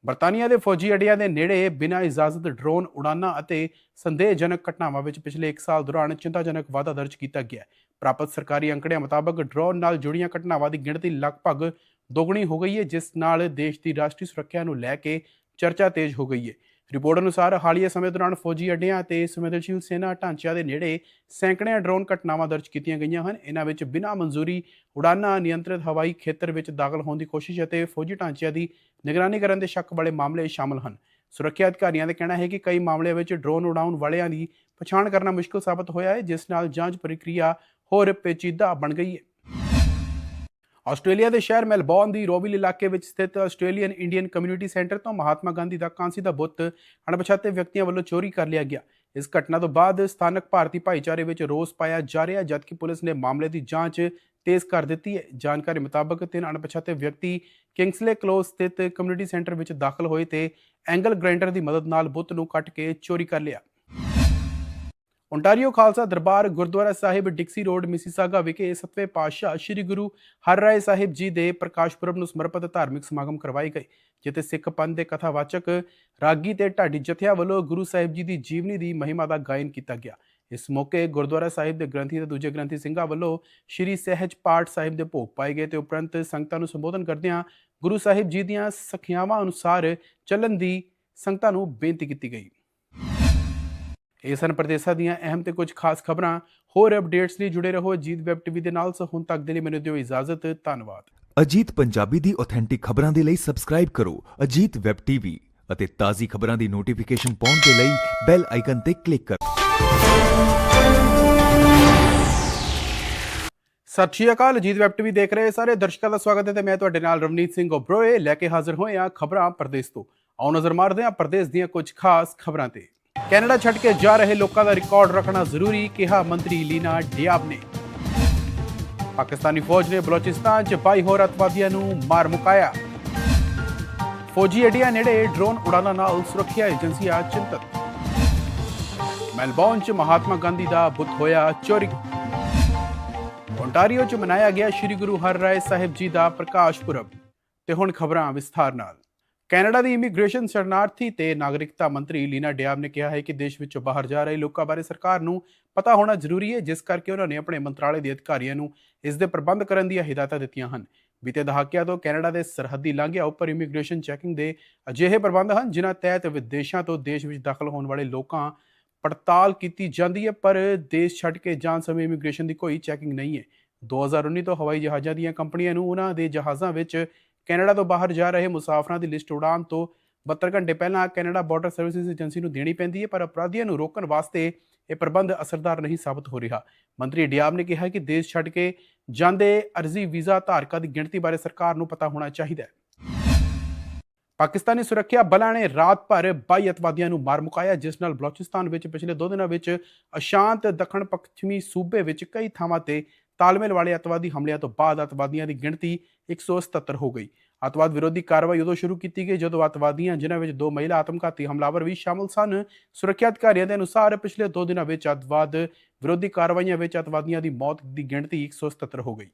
ਬਰਤਾਨੀਆ ਦੇ ਫੌਜੀ ਅੱਡਿਆਂ ਦੇ ਨੇੜੇ ਬਿਨਾਂ ਇਜਾਜ਼ਤ ਡਰੋਨ ਉਡਾਨਾਂ ਅਤੇ ਸੰਦੇਹਜਨਕ ਘਟਨਾਵਾਂ ਵਿੱਚ ਪਿਛਲੇ 1 ਸਾਲ ਦੌਰਾਨ ਚਿੰਤਾਜਨਕ ਵਾਧਾ ਦਰਜ ਕੀਤਾ ਗਿਆ ਪ੍ਰਾਪਤ ਸਰਕਾਰੀ ਅੰਕੜਿਆਂ ਮੁਤਾਬਕ ਡਰੋਨ ਨਾਲ ਜੁੜੀਆਂ ਘਟਨਾਵਾਂ ਦੀ ਗਿਣਤੀ ਲਗਭਗ ਦੁੱਗਣੀ ਹੋ ਗਈ ਹੈ, ਜਿਸ ਨਾਲ ਦੇਸ਼ ਦੀ ਰਾਸ਼ਟਰੀ ਸੁਰੱਖਿਆ ਨੂੰ ਲੈ ਕੇ ਚਰਚਾ ਤੇਜ਼ ਹੋ ਗਈ ਹੈ। ਰਿਪੋਰਟ ਅਨੁਸਾਰ ਹਾਲੀਆ ਸਮੇਂ ਦੌਰਾਨ ਫੌਜੀ ਅੱਡਿਆਂ ਤੇ ਸੰਵੇਦਨਸ਼ੀਲ ਸੈਨਾ ਢਾਂਚਿਆਂ ਦੇ ਨੇੜੇ ਸੈਂਕੜਿਆਂ ਡਰੋਨ ਘਟਨਾਵਾਂ ਦਰਜ ਕੀਤੀਆਂ ਗਈਆਂ ਹਨ। ਇਹਨਾਂ ਵਿੱਚ ਬਿਨਾਂ ਮਨਜ਼ੂਰੀ ਉਡਾਨਾਂ, ਨਿਯੰਤਰਿਤ ਹਵਾਈ ਖੇਤਰ ਵਿੱਚ ਦਾਖਲ ਹੋਣ ਦੀ ਕੋਸ਼ਿਸ਼ ਅਤੇ ਫੌਜੀ ਢਾਂਚਿਆਂ ਦੀ ਨਿਗਰਾਨੀ ਕਰਨ ਦੇ ਸ਼ੱਕ ਵਾਲੇ ਮਾਮਲੇ ਸ਼ਾਮਲ ਹਨ। ਸੁਰੱਖਿਆ ਅਧਿਕਾਰੀਆਂ ਦਾ ਕਹਿਣਾ ਹੈ ਕਿ ਕਈ ਮਾਮਲਿਆਂ ਵਿੱਚ ਡਰੋਨ ਉਡਾਉਣ ਵਾਲਿਆਂ ਦੀ ਪਛਾਣ ਕਰਨਾ ਮੁਸ਼ਕਲ ਸਾਬਤ ਹੋਇਆ ਹੈ, ਜਿਸ ਨਾਲ ਜਾਂਚ ਪ੍ਰਕਿਰਿਆ ਹੋਰ ਪੇਚੀਦਾ ਬਣ ਗਈ ਹੈ। ਆਸਟ੍ਰੇਲੀਆ ਦੇ ਸ਼ਹਿਰ ਮੈਲਬੌਰਨ ਦੀ ਰੋਵਿਲ ਇਲਾਕੇ ਵਿੱਚ ਸਥਿਤ ਆਸਟ੍ਰੇਲੀਅਨ ਇੰਡੀਅਨ ਕਮਿਊਨਿਟੀ ਸੈਂਟਰ ਤੋਂ ਮਹਾਤਮਾ ਗਾਂਧੀ ਦਾ ਕਾਂਸੀ ਦਾ ਬੁੱਤ ਅਣਪਛਾਤੇ ਵਿਅਕਤੀਆਂ ਵੱਲੋਂ ਚੋਰੀ ਕਰ ਲਿਆ ਗਿਆ। ਇਸ ਘਟਨਾ ਤੋਂ ਬਾਅਦ ਸਥਾਨਕ ਭਾਰਤੀ ਭਾਈਚਾਰੇ ਵਿੱਚ ਰੋਸ ਪਾਇਆ ਜਾ ਰਿਹਾ ਜਦਕਿ ਪੁਲਿਸ ਨੇ ਮਾਮਲੇ ਦੀ ਜਾਂਚ ਤੇਜ਼ ਕਰ ਦਿੱਤੀ। ਹੈ ਜਾਣਕਾਰੀ ਮੁਤਾਬਕ ਤਿੰਨ ਅਣਪਛਾਤੇ ਵਿਅਕਤੀ ਕਿੰਗਸਲੇ ਕਲੋਜ਼ ਸਥਿਤ ਕਮਿਊਨਿਟੀ ਸੈਂਟਰ ਵਿੱਚ ਦਾਖਲ ਹੋਏ ਤੇ ਐਂਗਲ ਗ੍ਰਾਈਂਡਰ ਦੀ ਮਦਦ ਨਾਲ ਬੁੱਤ ਨੂੰ ਕੱਟ ਕੇ ਚੋਰੀ ਕਰ ਲਿਆ। Ontario Khalsa Darbar gurdwara Sahib Dixie Road, Mississauga ਵਿਖੇ ਸਤਵੇਂ ਪਾਤਸ਼ਾਹ ਸ੍ਰੀ ਗੁਰੂ ਹਰਰਾਏ ਸਾਹਿਬ ਜੀ ਦੇ ਪ੍ਰਕਾਸ਼ ਪੁਰਬ ਨੂੰ ਸਮਰਪਿਤ ਧਾਰਮਿਕ ਸਮਾਗਮ ਕਰਵਾਏ ਗਏ, ਜਿੱਥੇ ਸਿੱਖ ਪੰਥ ਦੇ ਕਥਾਵਾਚਕ ਰਾਗੀ ਤੇ ਢਾਡੀ ਜਥਿਆਂ ਵੱਲੋਂ ਗੁਰੂ ਸਾਹਿਬ ਜੀ ਦੀ ਜੀਵਨੀ ਦੀ ਮਹਿਮਾ ਦਾ ਗਾਇਨ ਕੀਤਾ ਗਿਆ। ਇਸ ਮੌਕੇ ਗੁਰਦੁਆਰਾ ਸਾਹਿਬ ਦੇ ਗ੍ਰੰਥੀ ਤੇ ਦੂਜੇ ਗ੍ਰੰਥੀ ਸਿੰਘਾਂ ਵੱਲੋਂ ਸ੍ਰੀ ਸਹਿਜ ਪਾਠ ਸਾਹਿਬ ਦੇ ਭੋਗ ਪਾਏ ਗਏ ਤੇ ਉਪਰੰਤ ਸੰਗਤਾਂ ਨੂੰ ਸੰਬੋਧਨ ਕਰਦਿਆਂ ਗੁਰੂ ਸਾਹਿਬ ਜੀ ਦੀਆਂ ਸਖਿਆਵਾਂ ਅਨੁਸਾਰ ਚੱਲਣ ਦੀ ਸੰਗਤਾਂ ਨੂੰ ਬੇਨਤੀ ਕੀਤੀ ਗਈ। ਇਹ ਸਨ ਪ੍ਰਦੇਸ਼ਾਂ ਦੀਆਂ ਅਹਿਮ ਤੇ ਕੁਝ ਖਾਸ ਖਬਰਾਂ। ਹੋਰ ਅਪਡੇਟਸ ਲਈ ਜੁੜੇ ਰਹੋ ਅਜੀਤ ਵੈਬ ਟੀਵੀ ਦੇ ਨਾਲ। ਸੋ ਹੁਣ ਤੱਕ ਦੇ ਲਈ ਮੈਨੂੰ ਦਿਓ ਇਜਾਜ਼ਤ। ਧੰਨਵਾਦ। ਅਜੀਤ ਪੰਜਾਬੀ ਦੀ ਆਥੈਂਟਿਕ ਖਬਰਾਂ ਦੇ ਲਈ ਸਬਸਕ੍ਰਾਈਬ ਕਰੋ ਅਜੀਤ ਵੈਬ ਟੀਵੀ ਅਤੇ ਤਾਜ਼ੀ ਖਬਰਾਂ ਦੀ ਨੋਟੀਫਿਕੇਸ਼ਨ ਪਾਉਣ ਦੇ ਲਈ ਬੈਲ ਆਈਕਨ ਤੇ ਕਲਿੱਕ ਕਰੋ। ਸਤਿ ਸ਼੍ਰੀ ਅਕਾਲ, ਅਜੀਤ ਵੈਬ ਟੀਵੀ ਦੇਖ ਰਹੇ ਸਾਰੇ ਦਰਸ਼ਕਾਂ ਦਾ ਸਵਾਗਤ ਹੈ ਤੇ ਮੈਂ ਤੁਹਾਡੇ ਨਾਲ ਰਵਨੀਤ ਸਿੰਘ ਓਬਰੋਏ ਲੈ ਕੇ ਹਾਜ਼ਰ ਹੋਏ ਹਾਂ ਖਬਰਾਂ ਪ੍ਰਦੇਸ਼ ਤੋਂ। ਆਓ ਨਜ਼ਰ ਮਾਰਦੇ ਹਾਂ ਪ੍ਰਦੇਸ਼ ਦੀਆਂ ਕੁਝ ਖਾਸ ਖਬਰਾਂ ਤੇ। ਕੈਨੇਡਾ ਛੱਡ ਕੇ ਜਾ ਰਹੇ ਲੋਕਾਂ ਦਾ ਰਿਕਾਰਡ ਰੱਖਣਾ ਜ਼ਰੂਰੀ, ਕਿਹਾ ਮੰਤਰੀ ਲੀਨਾ ਡਿਆਬ ਨੇ। ਪਾਕਿਸਤਾਨੀ ਫੌਜ ਨੇ ਬਲੋਚਿਸਤਾਨ 'ਚ 22 ਹੋਰ ਅਤਵਾਦੀਆਂ ਨੂੰ ਮਾਰ ਮੁਕਾਇਆ। ਫੌਜੀ ਅड्डिਆਂ ਨੇੜੇ ਡਰੋਨ ਉਡਾਨਾਂ ਨਾਲ ਸੁਰੱਖਿਆ ਏਜੰਸੀਆਂ ਚਿੰਤਤ। ਮੈਲਬੌਰਨ 'ਚ ਮਹਾਤਮਾ ਗਾਂਧੀ ਦਾ ਬੁੱਤ ਹੋਇਆ ਚੋਰੀ। ਓਨਟਾਰੀਓ 'ਚ ਮਨਾਇਆ ਗਿਆ ਸ੍ਰੀ ਗੁਰੂ ਹਰਰਾਏ ਸਾਹਿਬ ਜੀ ਦਾ ਪ੍ਰਕਾਸ਼ ਪੁਰਬ। ਤੇ ਹੁਣ ਖਬਰਾਂ ਵਿਸਥਾਰ ਨਾਲ। ਕੈਨੇਡਾ ਦੀ ਇਮੀਗ੍ਰੇਸ਼ਨ ਸ਼ਰਨਾਰਥੀ ਤੇ ਨਾਗਰਿਕਤਾ ਮੰਤਰੀ ਲੀਨਾ ਡਿਆਬ ਨੇ ਕਿਹਾ ਹੈ ਕਿ ਦੇਸ਼ ਵਿੱਚੋਂ ਬਾਹਰ ਜਾ ਰਹੇ ਲੋਕਾਂ ਬਾਰੇ ਸਰਕਾਰ ਨੂੰ ਪਤਾ ਹੋਣਾ ਜ਼ਰੂਰੀ ਹੈ, ਜਿਸ ਕਰਕੇ ਉਹਨਾਂ ਨੇ ਆਪਣੇ ਮੰਤਰਾਲੇ ਦੇ ਅਧਿਕਾਰੀਆਂ ਨੂੰ ਇਸ ਦੇ ਪ੍ਰਬੰਧ ਕਰਨ ਦੀਆਂ ਹਦਾਇਤਾਂ ਦਿੱਤੀਆਂ ਹਨ। ਬੀਤੇ ਦਹਾਕਿਆਂ ਤੋਂ ਕੈਨੇਡਾ ਦੇ ਸਰਹੱਦੀ ਲਾਂਘਿਆਂ ਉੱਪਰ ਇਮੀਗ੍ਰੇਸ਼ਨ ਚੈਕਿੰਗ ਦੇ ਅਜਿਹੇ ਪ੍ਰਬੰਧ ਹਨ, ਜਿਨ੍ਹਾਂ ਤਹਿਤ ਵਿਦੇਸ਼ਾਂ ਤੋਂ ਦੇਸ਼ ਵਿੱਚ ਦਾਖਲ ਹੋਣ ਵਾਲੇ ਲੋਕਾਂ ਪੜਤਾਲ ਕੀਤੀ ਜਾਂਦੀ ਹੈ, ਪਰ ਦੇਸ਼ ਛੱਡ ਕੇ ਜਾਣ ਸਮੇਂ ਇਮੀਗ੍ਰੇਸ਼ਨ ਦੀ ਕੋਈ ਚੈਕਿੰਗ ਨਹੀਂ ਹੈ। 2019 ਤੋਂ ਹਵਾਈ ਜਹਾਜ਼ਾਂ ਦੀਆਂ ਕੰਪਨੀਆਂ ਨੂੰ ਉਹਨਾਂ ਦੇ ਜਹਾਜ਼ਾਂ ਵਿੱਚ ਕੈਨੇਡਾ ਤੋਂ ਬਾਹਰ ਜਾ ਰਹੇ ਮੁਸਾਫਰਾਂ ਦੀ ਲਿਸਟ ਉਡਾਉਣ ਤੋਂ 72 ਘੰਟੇ ਪਹਿਲਾਂ ਕੈਨੇਡਾ ਬਾਰਡਰ ਸਰਵਿਸਿਜ਼ ਏਜੰਸੀ ਨੂੰ ਦੇਣੀ ਪੈਂਦੀ ਹੈ, ਪਰ ਅਪਰਾਧੀਆਂ ਨੂੰ ਰੋਕਣ ਵਾਸਤੇ ਇਹ ਪ੍ਰਬੰਧ ਅਸਰਦਾਰ ਨਹੀਂ ਸਾਬਤ ਹੋ ਰਿਹਾ। ਮੰਤਰੀ ਡਿਆਬ ਨੇ ਕਿਹਾ ਕਿ ਦੇਸ਼ ਛੱਡ ਕੇ ਜਾਂਦੇ ਅਰਜ਼ੀ ਵੀਜ਼ਾ ਧਾਰਕਾਂ ਦੀ ਗਿਣਤੀ ਬਾਰੇ ਸਰਕਾਰ ਨੂੰ ਪਤਾ ਹੋਣਾ ਚਾਹੀਦਾ ਹੈ। ਪਾਕਿਸਤਾਨੀ ਸੁਰੱਖਿਆ ਬਲਾਂ ਨੇ ਰਾਤ ਭਰ 22 ਅਤਵਾਦੀਆਂ ਨੂੰ ਮਾਰ ਮੁਕਾਇਆ, ਜਿਸ ਨਾਲ ਬਲੋਚਿਸਤਾਨ ਵਿੱਚ ਪਿਛਲੇ 2 ਦਿਨਾਂ ਵਿੱਚ ਅਸ਼ਾਂਤ ਦੱਖਣ ਪੱਛਮੀ ਸੂਬੇ ਵਿੱਚ ਕਈ ਥਾਵਾਂ ਤੇ ਤਾਲਮੇਲ ਵਾਲੇ ਅਤਵਾਦੀ ਹਮਲਿਆਂ ਤੋਂ ਬਾਅਦ ਅਤਵਾਦੀਆਂ ਦੀ ਗਿਣਤੀ 177 ਹੋ ਗਈ। ਅਤਵਾਦ ਵਿਰੋਧੀ ਕਾਰਵਾਈ ਉਦੋਂ ਸ਼ੁਰੂ ਕੀਤੀ ਗਈ ਜਦੋਂ ਅਤਵਾਦੀਆਂ, ਜਿਨ੍ਹਾਂ ਵਿੱਚ ਦੋ ਮਹਿਲਾ ਆਤਮਘਾਤੀ ਹਮਲਾਵਰ ਵੀ ਸ਼ਾਮਲ ਸਨ, ਸੁਰੱਖਿਆ ਅਧਿਕਾਰੀਆਂ ਦੇ ਅਨੁਸਾਰ ਪਿਛਲੇ 2 ਦਿਨਾਂ ਵਿੱਚ ਅਤਵਾਦ ਵਿਰੋਧੀ ਕਾਰਵਾਈਆਂ ਵਿੱਚ ਅਤਵਾਦੀਆਂ ਦੀ ਮੌਤ ਦੀ ਗਿਣਤੀ 177 ਹੋ ਗਈ।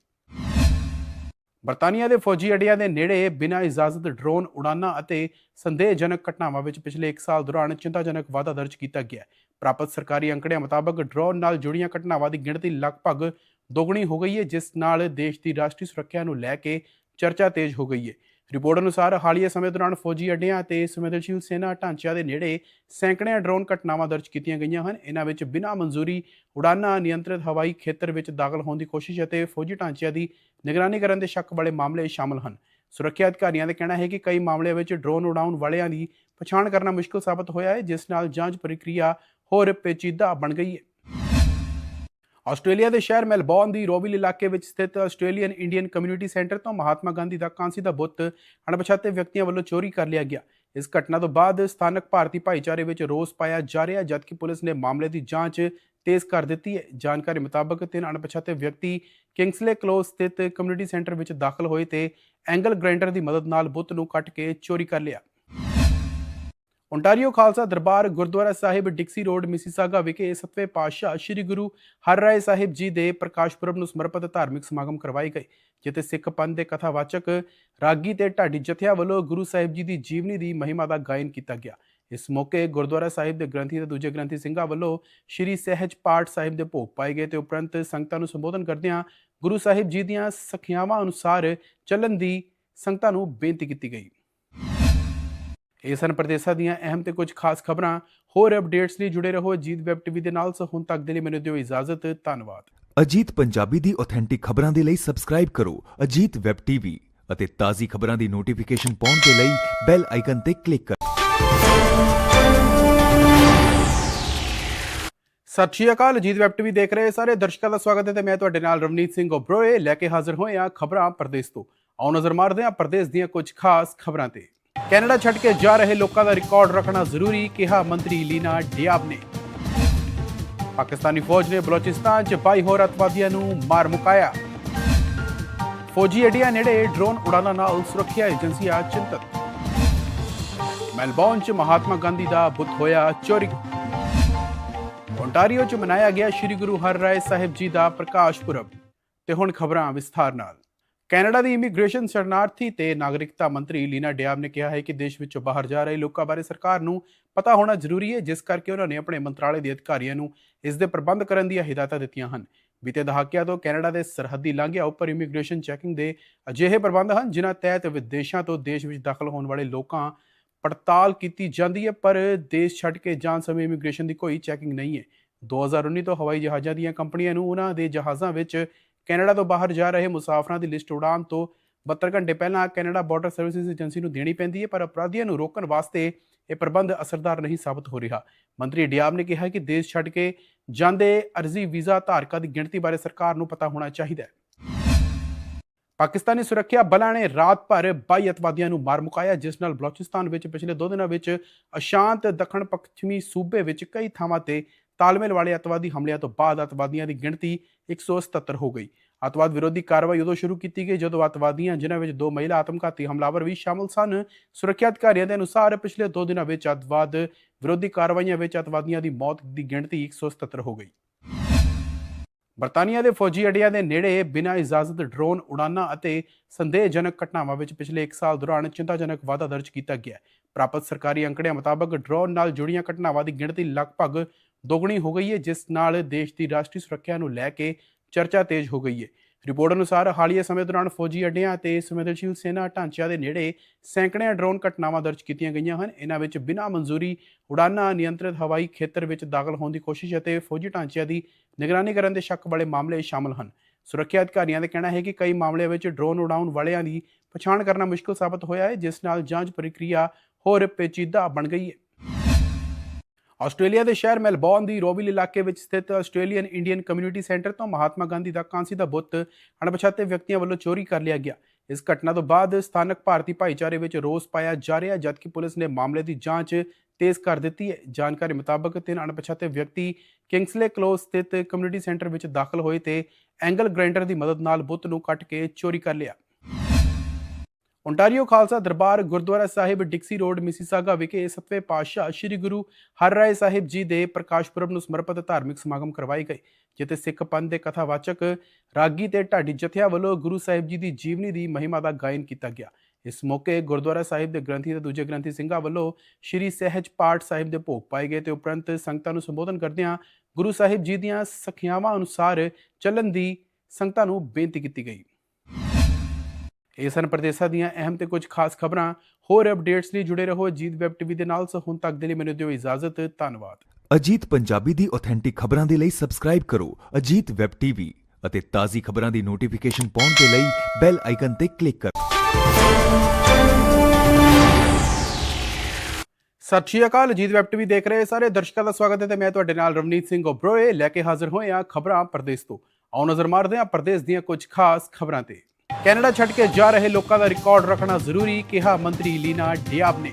ਬਰਤਾਨੀਆ ਦੇ ਫੌਜੀ ਅੱਡਿਆਂ ਦੇ ਨੇੜੇ ਬਿਨਾਂ ਇਜਾਜ਼ਤ ਡਰੋਨ ਉਡਾਨਾਂ ਅਤੇ ਸੰਦੇਹਜਨਕ ਘਟਨਾਵਾਂ ਵਿੱਚ ਪਿਛਲੇ 1 ਸਾਲ ਦੌਰਾਨ ਚਿੰਤਾਜਨਕ ਵਾਧਾ ਦਰਜ ਕੀਤਾ ਗਿਆ। ਹੈ ਪ੍ਰਾਪਤ ਸਰਕਾਰੀ ਅੰਕੜਿਆਂ ਮੁਤਾਬਕ ਡਰੋਨ ਨਾਲ ਜੁੜੀਆਂ ਘਟਨਾਵਾਂ ਦੀ ਗਿਣਤੀ ਲਗਭਗ ਦੁੱਗਣੀ ਹੋ ਗਈ ਹੈ, ਜਿਸ ਨਾਲ ਦੇਸ਼ ਦੀ ਰਾਸ਼ਟਰੀ ਸੁਰੱਖਿਆ ਨੂੰ ਲੈ ਕੇ ਚਰਚਾ ਤੇਜ਼ ਹੋ ਗਈ ਹੈ। ਰਿਪੋਰਟ ਅਨੁਸਾਰ ਹਾਲੀਆ ਸਮੇਂ ਦੌਰਾਨ ਫੌਜੀ ਅੱਡਿਆਂ ਤੇ ਸੰਵੇਦਨਸ਼ੀਲ ਸੈਨਾ ਢਾਂਚਿਆਂ ਦੇ ਨੇੜੇ ਸੈਂਕੜਿਆਂ ਡਰੋਨ ਘਟਨਾਵਾਂ ਦਰਜ ਕੀਤੀਆਂ ਗਈਆਂ ਹਨ। ਇਹਨਾਂ ਵਿੱਚ ਬਿਨਾਂ ਮਨਜ਼ੂਰੀ ਉਡਾਨਾਂ, ਨਿਯੰਤਰਿਤ ਹਵਾਈ ਖੇਤਰ ਵਿੱਚ ਦਾਖਲ ਹੋਣ ਦੀ ਕੋਸ਼ਿਸ਼ ਅਤੇ ਫੌਜੀ ਢਾਂਚਿਆਂ ਦੀ ਨਿਗਰਾਨੀ ਕਰਨ ਦੇ ਸ਼ੱਕ ਵਾਲੇ ਮਾਮਲੇ ਸ਼ਾਮਲ ਹਨ। ਸੁਰੱਖਿਆ ਅਧਿਕਾਰੀਆਂ ਦਾ ਕਹਿਣਾ ਹੈ ਕਿ ਕਈ ਮਾਮਲਿਆਂ ਵਿੱਚ ਡਰੋਨ ਉਡਾਉਣ ਵਾਲਿਆਂ ਦੀ ਪਛਾਣ ਕਰਨਾ ਮੁਸ਼ਕਲ ਸਾਬਤ ਹੋਇਆ ਹੈ, ਜਿਸ ਨਾਲ ਜਾਂਚ ਪ੍ਰਕਿਰਿਆ ਹੋਰ ਪੇਚੀਦਾ ਬਣ ਗਈ ਹੈ। ਆਸਟ੍ਰੇਲੀਆ ਦੇ ਸ਼ਹਿਰ ਮੈਲਬੌਰਨ ਦੀ ਰੋਵਿਲ ਇਲਾਕੇ ਵਿੱਚ ਸਥਿਤ ਆਸਟ੍ਰੇਲੀਅਨ ਇੰਡੀਅਨ ਕਮਿਊਨਿਟੀ ਸੈਂਟਰ ਤੋਂ ਮਹਾਤਮਾ ਗਾਂਧੀ ਦਾ ਕਾਂਸੀ ਦਾ ਬੁੱਤ ਅਣਪਛਾਤੇ ਵਿਅਕਤੀਆਂ ਵੱਲੋਂ ਚੋਰੀ ਕਰ ਲਿਆ ਗਿਆ। ਇਸ ਘਟਨਾ ਤੋਂ ਬਾਅਦ ਸਥਾਨਕ ਭਾਰਤੀ ਭਾਈਚਾਰੇ ਵਿੱਚ ਰੋਸ ਪਾਇਆ ਜਾ ਰਿਹਾ ਜਦਕਿ ਪੁਲਿਸ ਨੇ ਮਾਮਲੇ ਦੀ ਜਾਂਚ ਤੇਜ਼ ਕਰ ਦਿੱਤੀ ਹੈ। ਜਾਣਕਾਰੀ ਮੁਤਾਬਕ ਤਿੰਨ ਅਣਪਛਾਤੇ ਵਿਅਕਤੀ ਕਿੰਗਸਲੇ ਕਲੋਜ਼ ਸਥਿਤ ਕਮਿਊਨਿਟੀ ਸੈਂਟਰ ਵਿੱਚ ਦਾਖਲ ਹੋਏ ਤੇ ਐਂਗਲ ਗ੍ਰੈਂਡਰ ਦੀ ਮਦਦ ਨਾਲ ਬੁੱਤ ਨੂੰ ਕੱਟ ਕੇ ਚੋਰੀ ਕਰ ਲਿਆ। Ontario Khalsa Darbar gurdwara Sahib Dixie Road Mississauga ਵਿਖੇ ਸਤਵੇਂ ਪਾਤਸ਼ਾਹ ਸ੍ਰੀ ਗੁਰੂ ਹਰਰਾਏ ਸਾਹਿਬ ਜੀ ਦੇ ਪ੍ਰਕਾਸ਼ ਪੁਰਬ ਨੂੰ ਸਮਰਪਿਤ ਧਾਰਮਿਕ ਸਮਾਗਮ ਕਰਵਾਏ ਗਏ, ਜਿੱਥੇ ਸਿੱਖ ਪੰਥ ਦੇ ਕਥਾਵਾਚਕ ਰਾਗੀ ਤੇ ਢਾਡੀ ਜਥਿਆਂ ਵੱਲੋਂ ਗੁਰੂ ਸਾਹਿਬ ਜੀ ਦੀ ਜੀਵਨੀ ਦੀ ਮਹਿਮਾ ਦਾ ਗਾਇਨ ਕੀਤਾ ਗਿਆ। ਇਸ ਮੌਕੇ ਗੁਰਦੁਆਰਾ ਸਾਹਿਬ ਦੇ ਗ੍ਰੰਥੀ ਤੇ ਦੂਜੇ ਗ੍ਰੰਥੀ ਸਿੰਘਾਂ ਵੱਲੋਂ ਸ੍ਰੀ ਸਹਿਜ ਪਾਠ ਸਾਹਿਬ ਦੇ ਭੋਗ ਪਾਏ ਗਏ ਤੇ ਉਪਰੰਤ ਸੰਗਤਾਂ ਨੂੰ ਸੰਬੋਧਨ ਕਰਦਿਆਂ ਗੁਰੂ ਸਾਹਿਬ ਜੀ ਦੀਆਂ ਸਖਿਆਵਾਂ ਅਨੁਸਾਰ ਚੱਲਣ ਦੀ ਸੰਗਤਾਂ ਨੂੰ ਬੇਨਤੀ ਕੀਤੀ ਗਈ। ਇਹ ਸਨ ਪ੍ਰਦੇਸ਼ਾਂ ਦੀਆਂ ਅਹਿਮ ਤੇ ਕੁਝ ਖਾਸ ਖਬਰਾਂ। ਹੋਰ ਅਪਡੇਟਸ ਲਈ ਜੁੜੇ ਰਹੋ ਅਜੀਤ ਵੈਬ ਟੀਵੀ ਦੇ ਨਾਲ। ਸੋ ਹੁਣ ਤੱਕ ਦੇ ਲਈ ਮੈਨੂੰ ਦਿਓ ਇਜਾਜ਼ਤ। ਧੰਨਵਾਦ। ਅਜੀਤ ਪੰਜਾਬੀ ਦੀ ਆਥੈਂਟਿਕ ਖਬਰਾਂ ਦੇ ਲਈ ਸਬਸਕ੍ਰਾਈਬ ਕਰੋ ਅਜੀਤ ਵੈਬ ਟੀਵੀ ਅਤੇ ਤਾਜ਼ੀ ਖਬਰਾਂ ਦੀ ਨੋਟੀਫਿਕੇਸ਼ਨ ਪਾਉਣ ਦੇ ਲਈ ਬੈਲ ਆਈਕਨ ਤੇ ਕਲਿੱਕ ਕਰੋ। ਸਤਿ ਸ਼੍ਰੀ ਅਕਾਲ ਅਜੀਤ ਵੈਬ ਟੀਵੀ ਦੇਖ ਰਹੇ ਸਾਰੇ ਦਰਸ਼ਕਾਂ ਦਾ ਸਵਾਗਤ ਹੈ ਤੇ ਮੈਂ ਤੁਹਾਡੇ ਨਾਲ ਰਵਨੀਤ ਸਿੰਘ ਓਬਰੋਏ ਲੈ ਕੇ ਹਾਜ਼ਰ ਹੋਏ ਹਾਂ ਖਬਰਾਂ ਪ੍ਰਦੇਸ਼ ਤੋਂ। ਆਓ ਨਜ਼ਰ ਮਾਰਦੇ ਹਾਂ ਪ੍ਰਦੇਸ਼ ਦੀਆਂ ਕੁਝ ਖਾਸ ਖਬਰਾਂ ਤੇ। ਕੈਨੇਡਾ ਛੱਡ ਕੇ ਜਾ ਰਹੇ ਲੋਕਾਂ ਦਾ ਰਿਕਾਰਡ ਰੱਖਣਾ ਜ਼ਰੂਰੀ, ਕਿਹਾ ਮੰਤਰੀ ਲੀਨਾ ਡਿਆਬ ਨੇ। ਪਾਕਿਸਤਾਨੀ ਫੌਜ ਨੇ ਬਲੋਚਿਸਤਾਨ 'ਚ 22 ਹੋਰ ਅਤਵਾਦੀਆਂ ਨੂੰ ਮਾਰ ਮੁਕਾਇਆ। ਫੌਜੀ ਅੱਡੀਆਂ ਨੇੜੇ ਡਰੋਨ ਉਡਾਣਾਂ ਨਾਲ ਸੁਰੱਖਿਆ ਏਜੰਸੀਆਂ ਚਿੰਤਤ। ਮੈਲਬੌਰਨ 'ਚ ਮਹਾਤਮਾ ਗਾਂਧੀ ਦਾ ਬੁੱਤ ਹੋਇਆ ਚੋਰੀ। ਓਨਟਾਰੀਓ 'ਚ ਮਨਾਇਆ ਗਿਆ ਸ੍ਰੀ ਗੁਰੂ ਹਰਿਰਾਏ ਸਾਹਿਬ ਜੀ ਦਾ ਪ੍ਰਕਾਸ਼ ਪੁਰਬ। ਤੇ ਹੁਣ ਖਬਰਾਂ ਵਿਸਥਾਰ ਨਾਲ। ਕੈਨੇਡਾ ਦੀ ਇਮੀਗ੍ਰੇਸ਼ਨ ਸ਼ਰਨਾਰਥੀ ਤੇ ਨਾਗਰਿਕਤਾ ਮੰਤਰੀ ਲੀਨਾ ਡਿਆਬ ਨੇ ਕਿਹਾ ਹੈ ਕਿ ਦੇਸ਼ ਵਿੱਚੋਂ ਬਾਹਰ ਜਾ ਰਹੇ ਲੋਕਾਂ ਬਾਰੇ ਸਰਕਾਰ ਨੂੰ ਪਤਾ ਹੋਣਾ ਜ਼ਰੂਰੀ ਹੈ, ਜਿਸ ਕਰਕੇ ਉਹਨਾਂ ਨੇ ਆਪਣੇ ਮੰਤਰਾਲੇ ਦੇ ਅਧਿਕਾਰੀਆਂ ਨੂੰ ਇਸ ਦੇ ਪ੍ਰਬੰਧ ਕਰਨ ਦੀਆਂ ਹਦਾਇਤਾਂ ਦਿੱਤੀਆਂ ਹਨ। ਬੀਤੇ ਦਹਾਕਿਆਂ ਤੋਂ ਕੈਨੇਡਾ ਦੇ ਸਰਹੱਦੀ ਲਾਂਘਿਆਂ ਉੱਪਰ ਇਮੀਗ੍ਰੇਸ਼ਨ ਚੈਕਿੰਗ ਦੇ ਅਜਿਹੇ ਪ੍ਰਬੰਧ ਹਨ, ਜਿਨ੍ਹਾਂ ਤਹਿਤ ਵਿਦੇਸ਼ਾਂ ਤੋਂ ਦੇਸ਼ ਵਿੱਚ ਦਾਖਲ ਹੋਣ ਵਾਲੇ ਲੋਕਾਂ ਪੜਤਾਲ ਕੀਤੀ ਜਾਂਦੀ ਹੈ, ਪਰ ਦੇਸ਼ ਛੱਡ ਕੇ ਜਾਣ ਸਮੇਂ ਇਮੀਗ੍ਰੇਸ਼ਨ ਦੀ ਕੋਈ ਚੈਕਿੰਗ ਨਹੀਂ ਹੈ। 2019 ਤੋਂ ਹਵਾਈ ਜਹਾਜ਼ਾਂ ਦੀਆਂ ਕੰਪਨੀਆਂ ਨੂੰ ਉਹਨਾਂ ਦੇ ਜਹਾਜ਼ਾਂ ਵਿੱਚ ਕੈਨੇਡਾ ਤੋਂ ਬਾਹਰ ਜਾ ਰਹੇ ਮੁਸਾਫਰਾਂ ਦੀ ਲਿਸਟ ਉਡਾਉਣ ਤੋਂ 72 ਘੰਟੇ ਪਹਿਲਾਂ ਕੈਨੇਡਾ ਬਾਰਡਰ ਸਰਵਿਸਿਜ਼ ਏਜੰਸੀ ਨੂੰ ਦੇਣੀ ਪੈਂਦੀ ਹੈ, ਪਰ ਅਪਰਾਧੀਆਂ ਨੂੰ ਰੋਕਣ ਵਾਸਤੇ ਇਹ ਪ੍ਰਬੰਧ ਅਸਰਦਾਰ ਨਹੀਂ ਸਾਬਤ ਹੋ ਰਿਹਾ। ਮੰਤਰੀ ਡਿਆਬ ਨੇ ਕਿਹਾ ਕਿ ਦੇਸ਼ ਛੱਡ ਕੇ ਜਾਂਦੇ ਅਰਜ਼ੀ, ਵੀਜ਼ਾ ਧਾਰਕਾਂ ਦੀ ਗਿਣਤੀ ਬਾਰੇ ਸਰਕਾਰ ਨੂੰ ਪਤਾ ਹੋਣਾ ਚਾਹੀਦਾ ਹੈ। ਪਾਕਿਸਤਾਨੀ ਸੁਰੱਖਿਆ ਬਲਾਂ ਨੇ ਰਾਤ ਭਰ 22 ਅਤਵਾਦੀਆਂ ਨੂੰ ਮਾਰ ਮੁਕਾਇਆ, ਜਿਸ ਨਾਲ ਬਲੋਚਿਸਤਾਨ ਵਿੱਚ ਪਿਛਲੇ 2 ਦਿਨਾਂ ਵਿੱਚ ਅਸ਼ਾਂਤ ਦੱਖਣ ਪੱਛਮੀ ਸੂਬੇ ਵਿੱਚ ਕਈ ਥਾਵਾਂ ਤੇ ਤਾਲਮੇਲ ਵਾਲੇ ਅਤਵਾਦੀ ਹਮਲਿਆਂ ਤੋਂ ਬਾਅਦ ਅਤਵਾਦੀਆਂ ਦੀ ਗਿਣਤੀ 177 ਹੋ ਗਈ। ਅਤਵਾਦ ਵਿਰੋਧੀ ਕਾਰਵਾਈ ਉਦੋਂ ਸ਼ੁਰੂ ਕੀਤੀ ਗਈ ਜਦੋਂ ਅਤਵਾਦੀਆਂ, ਜਿਨ੍ਹਾਂ ਵਿੱਚ ਦੋ ਮਹਿਲਾ ਆਤਮਘਾਤੀ ਹਮਲਾਵਰ ਵੀ ਸ਼ਾਮਲ ਸਨ, ਸੁਰੱਖਿਆ ਅਧਿਕਾਰੀਆਂ ਦੇ ਅਨੁਸਾਰ ਪਿਛਲੇ 2 ਦਿਨਾਂ ਵਿੱਚ ਅਤਵਾਦ ਵਿਰੋਧੀ ਕਾਰਵਾਈਆਂ ਵਿੱਚ ਅਤਵਾਦੀਆਂ ਦੀ ਮੌਤ ਦੀ ਗਿਣਤੀ 177 ਹੋ ਗਈ। ਬਰਤਾਨੀਆ ਦੇ ਫੌਜੀ ਅੱਡਿਆਂ ਦੇ ਨੇੜੇ ਬਿਨਾਂ ਇਜਾਜ਼ਤ ਡਰੋਨ ਉਡਾਨਾਂ ਅਤੇ ਸੰਦੇਹਜਨਕ ਘਟਨਾਵਾਂ ਵਿੱਚ ਪਿਛਲੇ 1 ਸਾਲ ਦੌਰਾਨ ਚਿੰਤਾਜਨਕ ਵਾਧਾ ਦਰਜ ਕੀਤਾ ਗਿਆ। ਪ੍ਰਾਪਤ ਸਰਕਾਰੀ ਅੰਕੜਿਆਂ ਮੁਤਾਬਕ ਡਰੋਨ ਨਾਲ ਜੁੜੀਆਂ ਘਟਨਾਵਾਂ ਦੀ ਗਿਣਤੀ ਲਗਭਗ ਦੁੱਗਣੀ ਹੋ ਗਈ ਹੈ, ਜਿਸ ਨਾਲ ਦੇਸ਼ ਦੀ ਰਾਸ਼ਟਰੀ ਸੁਰੱਖਿਆ ਨੂੰ ਲੈ ਕੇ ਚਰਚਾ ਤੇਜ਼ ਹੋ ਗਈ ਹੈ। ਰਿਪੋਰਟ ਅਨੁਸਾਰ ਹਾਲੀਆ ਸਮੇਂ ਦੌਰਾਨ ਫੌਜੀ ਅੱਡਿਆਂ ਅਤੇ ਸੰਵੇਦਨਸ਼ੀਲ ਸੈਨਾ ਢਾਂਚਿਆਂ ਦੇ ਨੇੜੇ ਸੈਂਕੜਿਆਂ ਡਰੋਨ ਘਟਨਾਵਾਂ ਦਰਜ ਕੀਤੀਆਂ ਗਈਆਂ ਹਨ। ਇਹਨਾਂ ਵਿੱਚ ਬਿਨਾਂ ਮਨਜ਼ੂਰੀ ਉਡਾਨਾਂ, ਨਿਯੰਤਰਿਤ ਹਵਾਈ ਖੇਤਰ ਵਿੱਚ ਦਾਖਲ ਹੋਣ ਦੀ ਕੋਸ਼ਿਸ਼ ਅਤੇ ਫੌਜੀ ਢਾਂਚਿਆਂ ਦੀ ਨਿਗਰਾਨੀ ਕਰਨ ਦੇ ਸ਼ੱਕ ਵਾਲੇ ਮਾਮਲੇ ਸ਼ਾਮਲ ਹਨ। ਸੁਰੱਖਿਆ ਅਧਿਕਾਰੀਆਂ ਦਾ ਕਹਿਣਾ ਹੈ ਕਿ ਕਈ ਮਾਮਲਿਆਂ ਵਿੱਚ ਡਰੋਨ ਉਡਾਉਣ ਵਾਲਿਆਂ ਦੀ ਪਛਾਣ ਕਰਨਾ ਮੁਸ਼ਕਲ ਸਾਬਤ ਹੋਇਆ ਹੈ, ਜਿਸ ਨਾਲ ਜਾਂਚ ਪ੍ਰਕਿਰਿਆ ਹੋਰ ਪੇਚੀਦਾ ਬਣ ਗਈ ਹੈ। ਆਸਟ੍ਰੇਲੀਆ ਦੇ ਸ਼ਹਿਰ ਮੈਲਬੌਰਨ ਦੀ ਰੋਵਿਲ ਇਲਾਕੇ ਵਿੱਚ ਸਥਿਤ ਆਸਟ੍ਰੇਲੀਅਨ ਇੰਡੀਅਨ ਕਮਿਊਨਿਟੀ ਸੈਂਟਰ ਤੋਂ ਮਹਾਤਮਾ ਗਾਂਧੀ ਦਾ ਕਾਂਸੀ ਦਾ ਬੁੱਤ ਅਣਪਛਾਤੇ ਵਿਅਕਤੀਆਂ ਵੱਲੋਂ ਚੋਰੀ ਕਰ ਲਿਆ ਗਿਆ। ਇਸ ਘਟਨਾ ਤੋਂ ਬਾਅਦ ਸਥਾਨਕ ਭਾਰਤੀ ਭਾਈਚਾਰੇ ਵਿੱਚ ਰੋਸ ਪਾਇਆ ਜਾ ਰਿਹਾ ਜਦਕਿ ਪੁਲਿਸ ਨੇ ਮਾਮਲੇ ਦੀ ਜਾਂਚ ਤੇਜ਼ ਕਰ ਦਿੱਤੀ ਹੈ। ਜਾਣਕਾਰੀ ਮੁਤਾਬਕ ਤਿੰਨ ਅਣਪਛਾਤੇ ਵਿਅਕਤੀ ਕਿੰਗਸਲੇ ਕਲੋਜ਼ ਸਥਿਤ ਕਮਿਊਨਿਟੀ ਸੈਂਟਰ ਵਿੱਚ ਦਾਖਲ ਹੋਏ ਤੇ ਐਂਗਲ ਗ੍ਰੈਂਡਰ ਦੀ ਮਦਦ ਨਾਲ ਬੁੱਤ ਨੂੰ ਕੱਟ ਕੇ ਚੋਰੀ ਕਰ ਲਿਆ। Ontario Khalsa Darbar gurdwara Sahib Dixie Road Mississauga ਵਿਖੇ ਸਤਵੇਂ ਪਾਤਸ਼ਾਹ ਸ੍ਰੀ ਗੁਰੂ ਹਰਿਰਾਏ ਸਾਹਿਬ ਜੀ ਦੇ ਪ੍ਰਕਾਸ਼ ਪੁਰਬ ਨੂੰ ਸਮਰਪਿਤ ਧਾਰਮਿਕ ਸਮਾਗਮ ਕਰਵਾਏ ਗਏ, ਜਿੱਥੇ ਸਿੱਖ ਪੰਥ ਦੇ ਕਥਾਵਾਚਕ ਰਾਗੀ ਤੇ ਢਾਡੀ ਜਥਿਆਂ ਵੱਲੋਂ ਗੁਰੂ ਸਾਹਿਬ ਜੀ ਦੀ ਜੀਵਨੀ ਦੀ ਮਹਿਮਾ ਦਾ ਗਾਇਨ ਕੀਤਾ ਗਿਆ। ਇਸ ਮੌਕੇ ਗੁਰਦੁਆਰਾ ਸਾਹਿਬ ਦੇ ਗ੍ਰੰਥੀ ਤੇ ਦੂਜੇ ਗ੍ਰੰਥੀ ਸਿੰਘਾਂ ਵੱਲੋਂ ਸ੍ਰੀ ਸਹਿਜ ਪਾਠ ਸਾਹਿਬ ਦੇ ਭੋਗ ਪਾਏ ਗਏ ਤੇ ਉਪਰੰਤ ਸੰਗਤਾਂ ਨੂੰ ਸੰਬੋਧਨ ਕਰਦਿਆਂ ਗੁਰੂ ਸਾਹਿਬ ਜੀ ਦੀਆਂ ਸਖਿਆਵਾਂ ਅਨੁਸਾਰ ਚੱਲਣ ਦੀ ਸੰਗਤਾਂ ਨੂੰ ਬੇਨਤੀ ਕੀਤੀ ਗਈ। ਇਹ ਸਨ ਪ੍ਰਦੇਸ਼ਾਂ ਦੀਆਂ ਅਹਿਮ ਤੇ ਕੁਝ ਖਾਸ ਖਬਰਾਂ। ਹੋਰ ਅਪਡੇਟਸ ਲਈ ਜੁੜੇ ਰਹੋ ਅਜੀਤ ਵੈਬ ਟੀਵੀ ਦੇ ਨਾਲ। ਸੋ ਹੁਣ ਤੱਕ ਦੇ ਲਈ ਮੈਨੂੰ ਦਿਓ ਇਜਾਜ਼ਤ। ਧੰਨਵਾਦ। ਅਜੀਤ ਪੰਜਾਬੀ ਦੀ ਆਥੈਂਟਿਕ ਖਬਰਾਂ ਦੇ ਲਈ ਸਬਸਕ੍ਰਾਈਬ ਕਰੋ ਅਜੀਤ ਵੈਬ ਟੀਵੀ ਅਤੇ ਤਾਜ਼ੀ ਖਬਰਾਂ ਦੀ ਨੋਟੀਫਿਕੇਸ਼ਨ ਪਾਉਣ ਦੇ ਲਈ ਬੈਲ ਆਈਕਨ ਤੇ ਕਲਿੱਕ ਕਰੋ। ਸਤਿ ਸ਼੍ਰੀ ਅਕਾਲ ਅਜੀਤ ਵੈਬ ਟੀਵੀ ਦੇਖ ਰਹੇ ਸਾਰੇ ਦਰਸ਼ਕਾਂ ਦਾ ਸਵਾਗਤ ਹੈ ਤੇ ਮੈਂ ਤੁਹਾਡੇ ਨਾਲ ਰਵਨੀਤ ਸਿੰਘ ਓਬਰੋਏ ਲੈ ਕੇ ਹਾਜ਼ਰ ਹੋਏ ਹਾਂ ਖਬਰਾਂ ਪ੍ਰਦੇਸ਼ ਤੋਂ। ਆਓ ਨਜ਼ਰ ਮਾਰਦੇ ਹਾਂ ਪ੍ਰਦੇਸ਼ ਦੀਆਂ ਕੁਝ ਖਾਸ ਖਬਰਾਂ ਤੇ। ਕੈਨੇਡਾ ਛੱਡ ਕੇ ਜਾ ਰਹੇ ਲੋਕਾਂ ਦਾ ਰਿਕਾਰਡ ਰੱਖਣਾ ਜ਼ਰੂਰੀ, ਕਿਹਾ ਮੰਤਰੀ ਲੀਨਾ ਡਿਆਬ ਨੇ।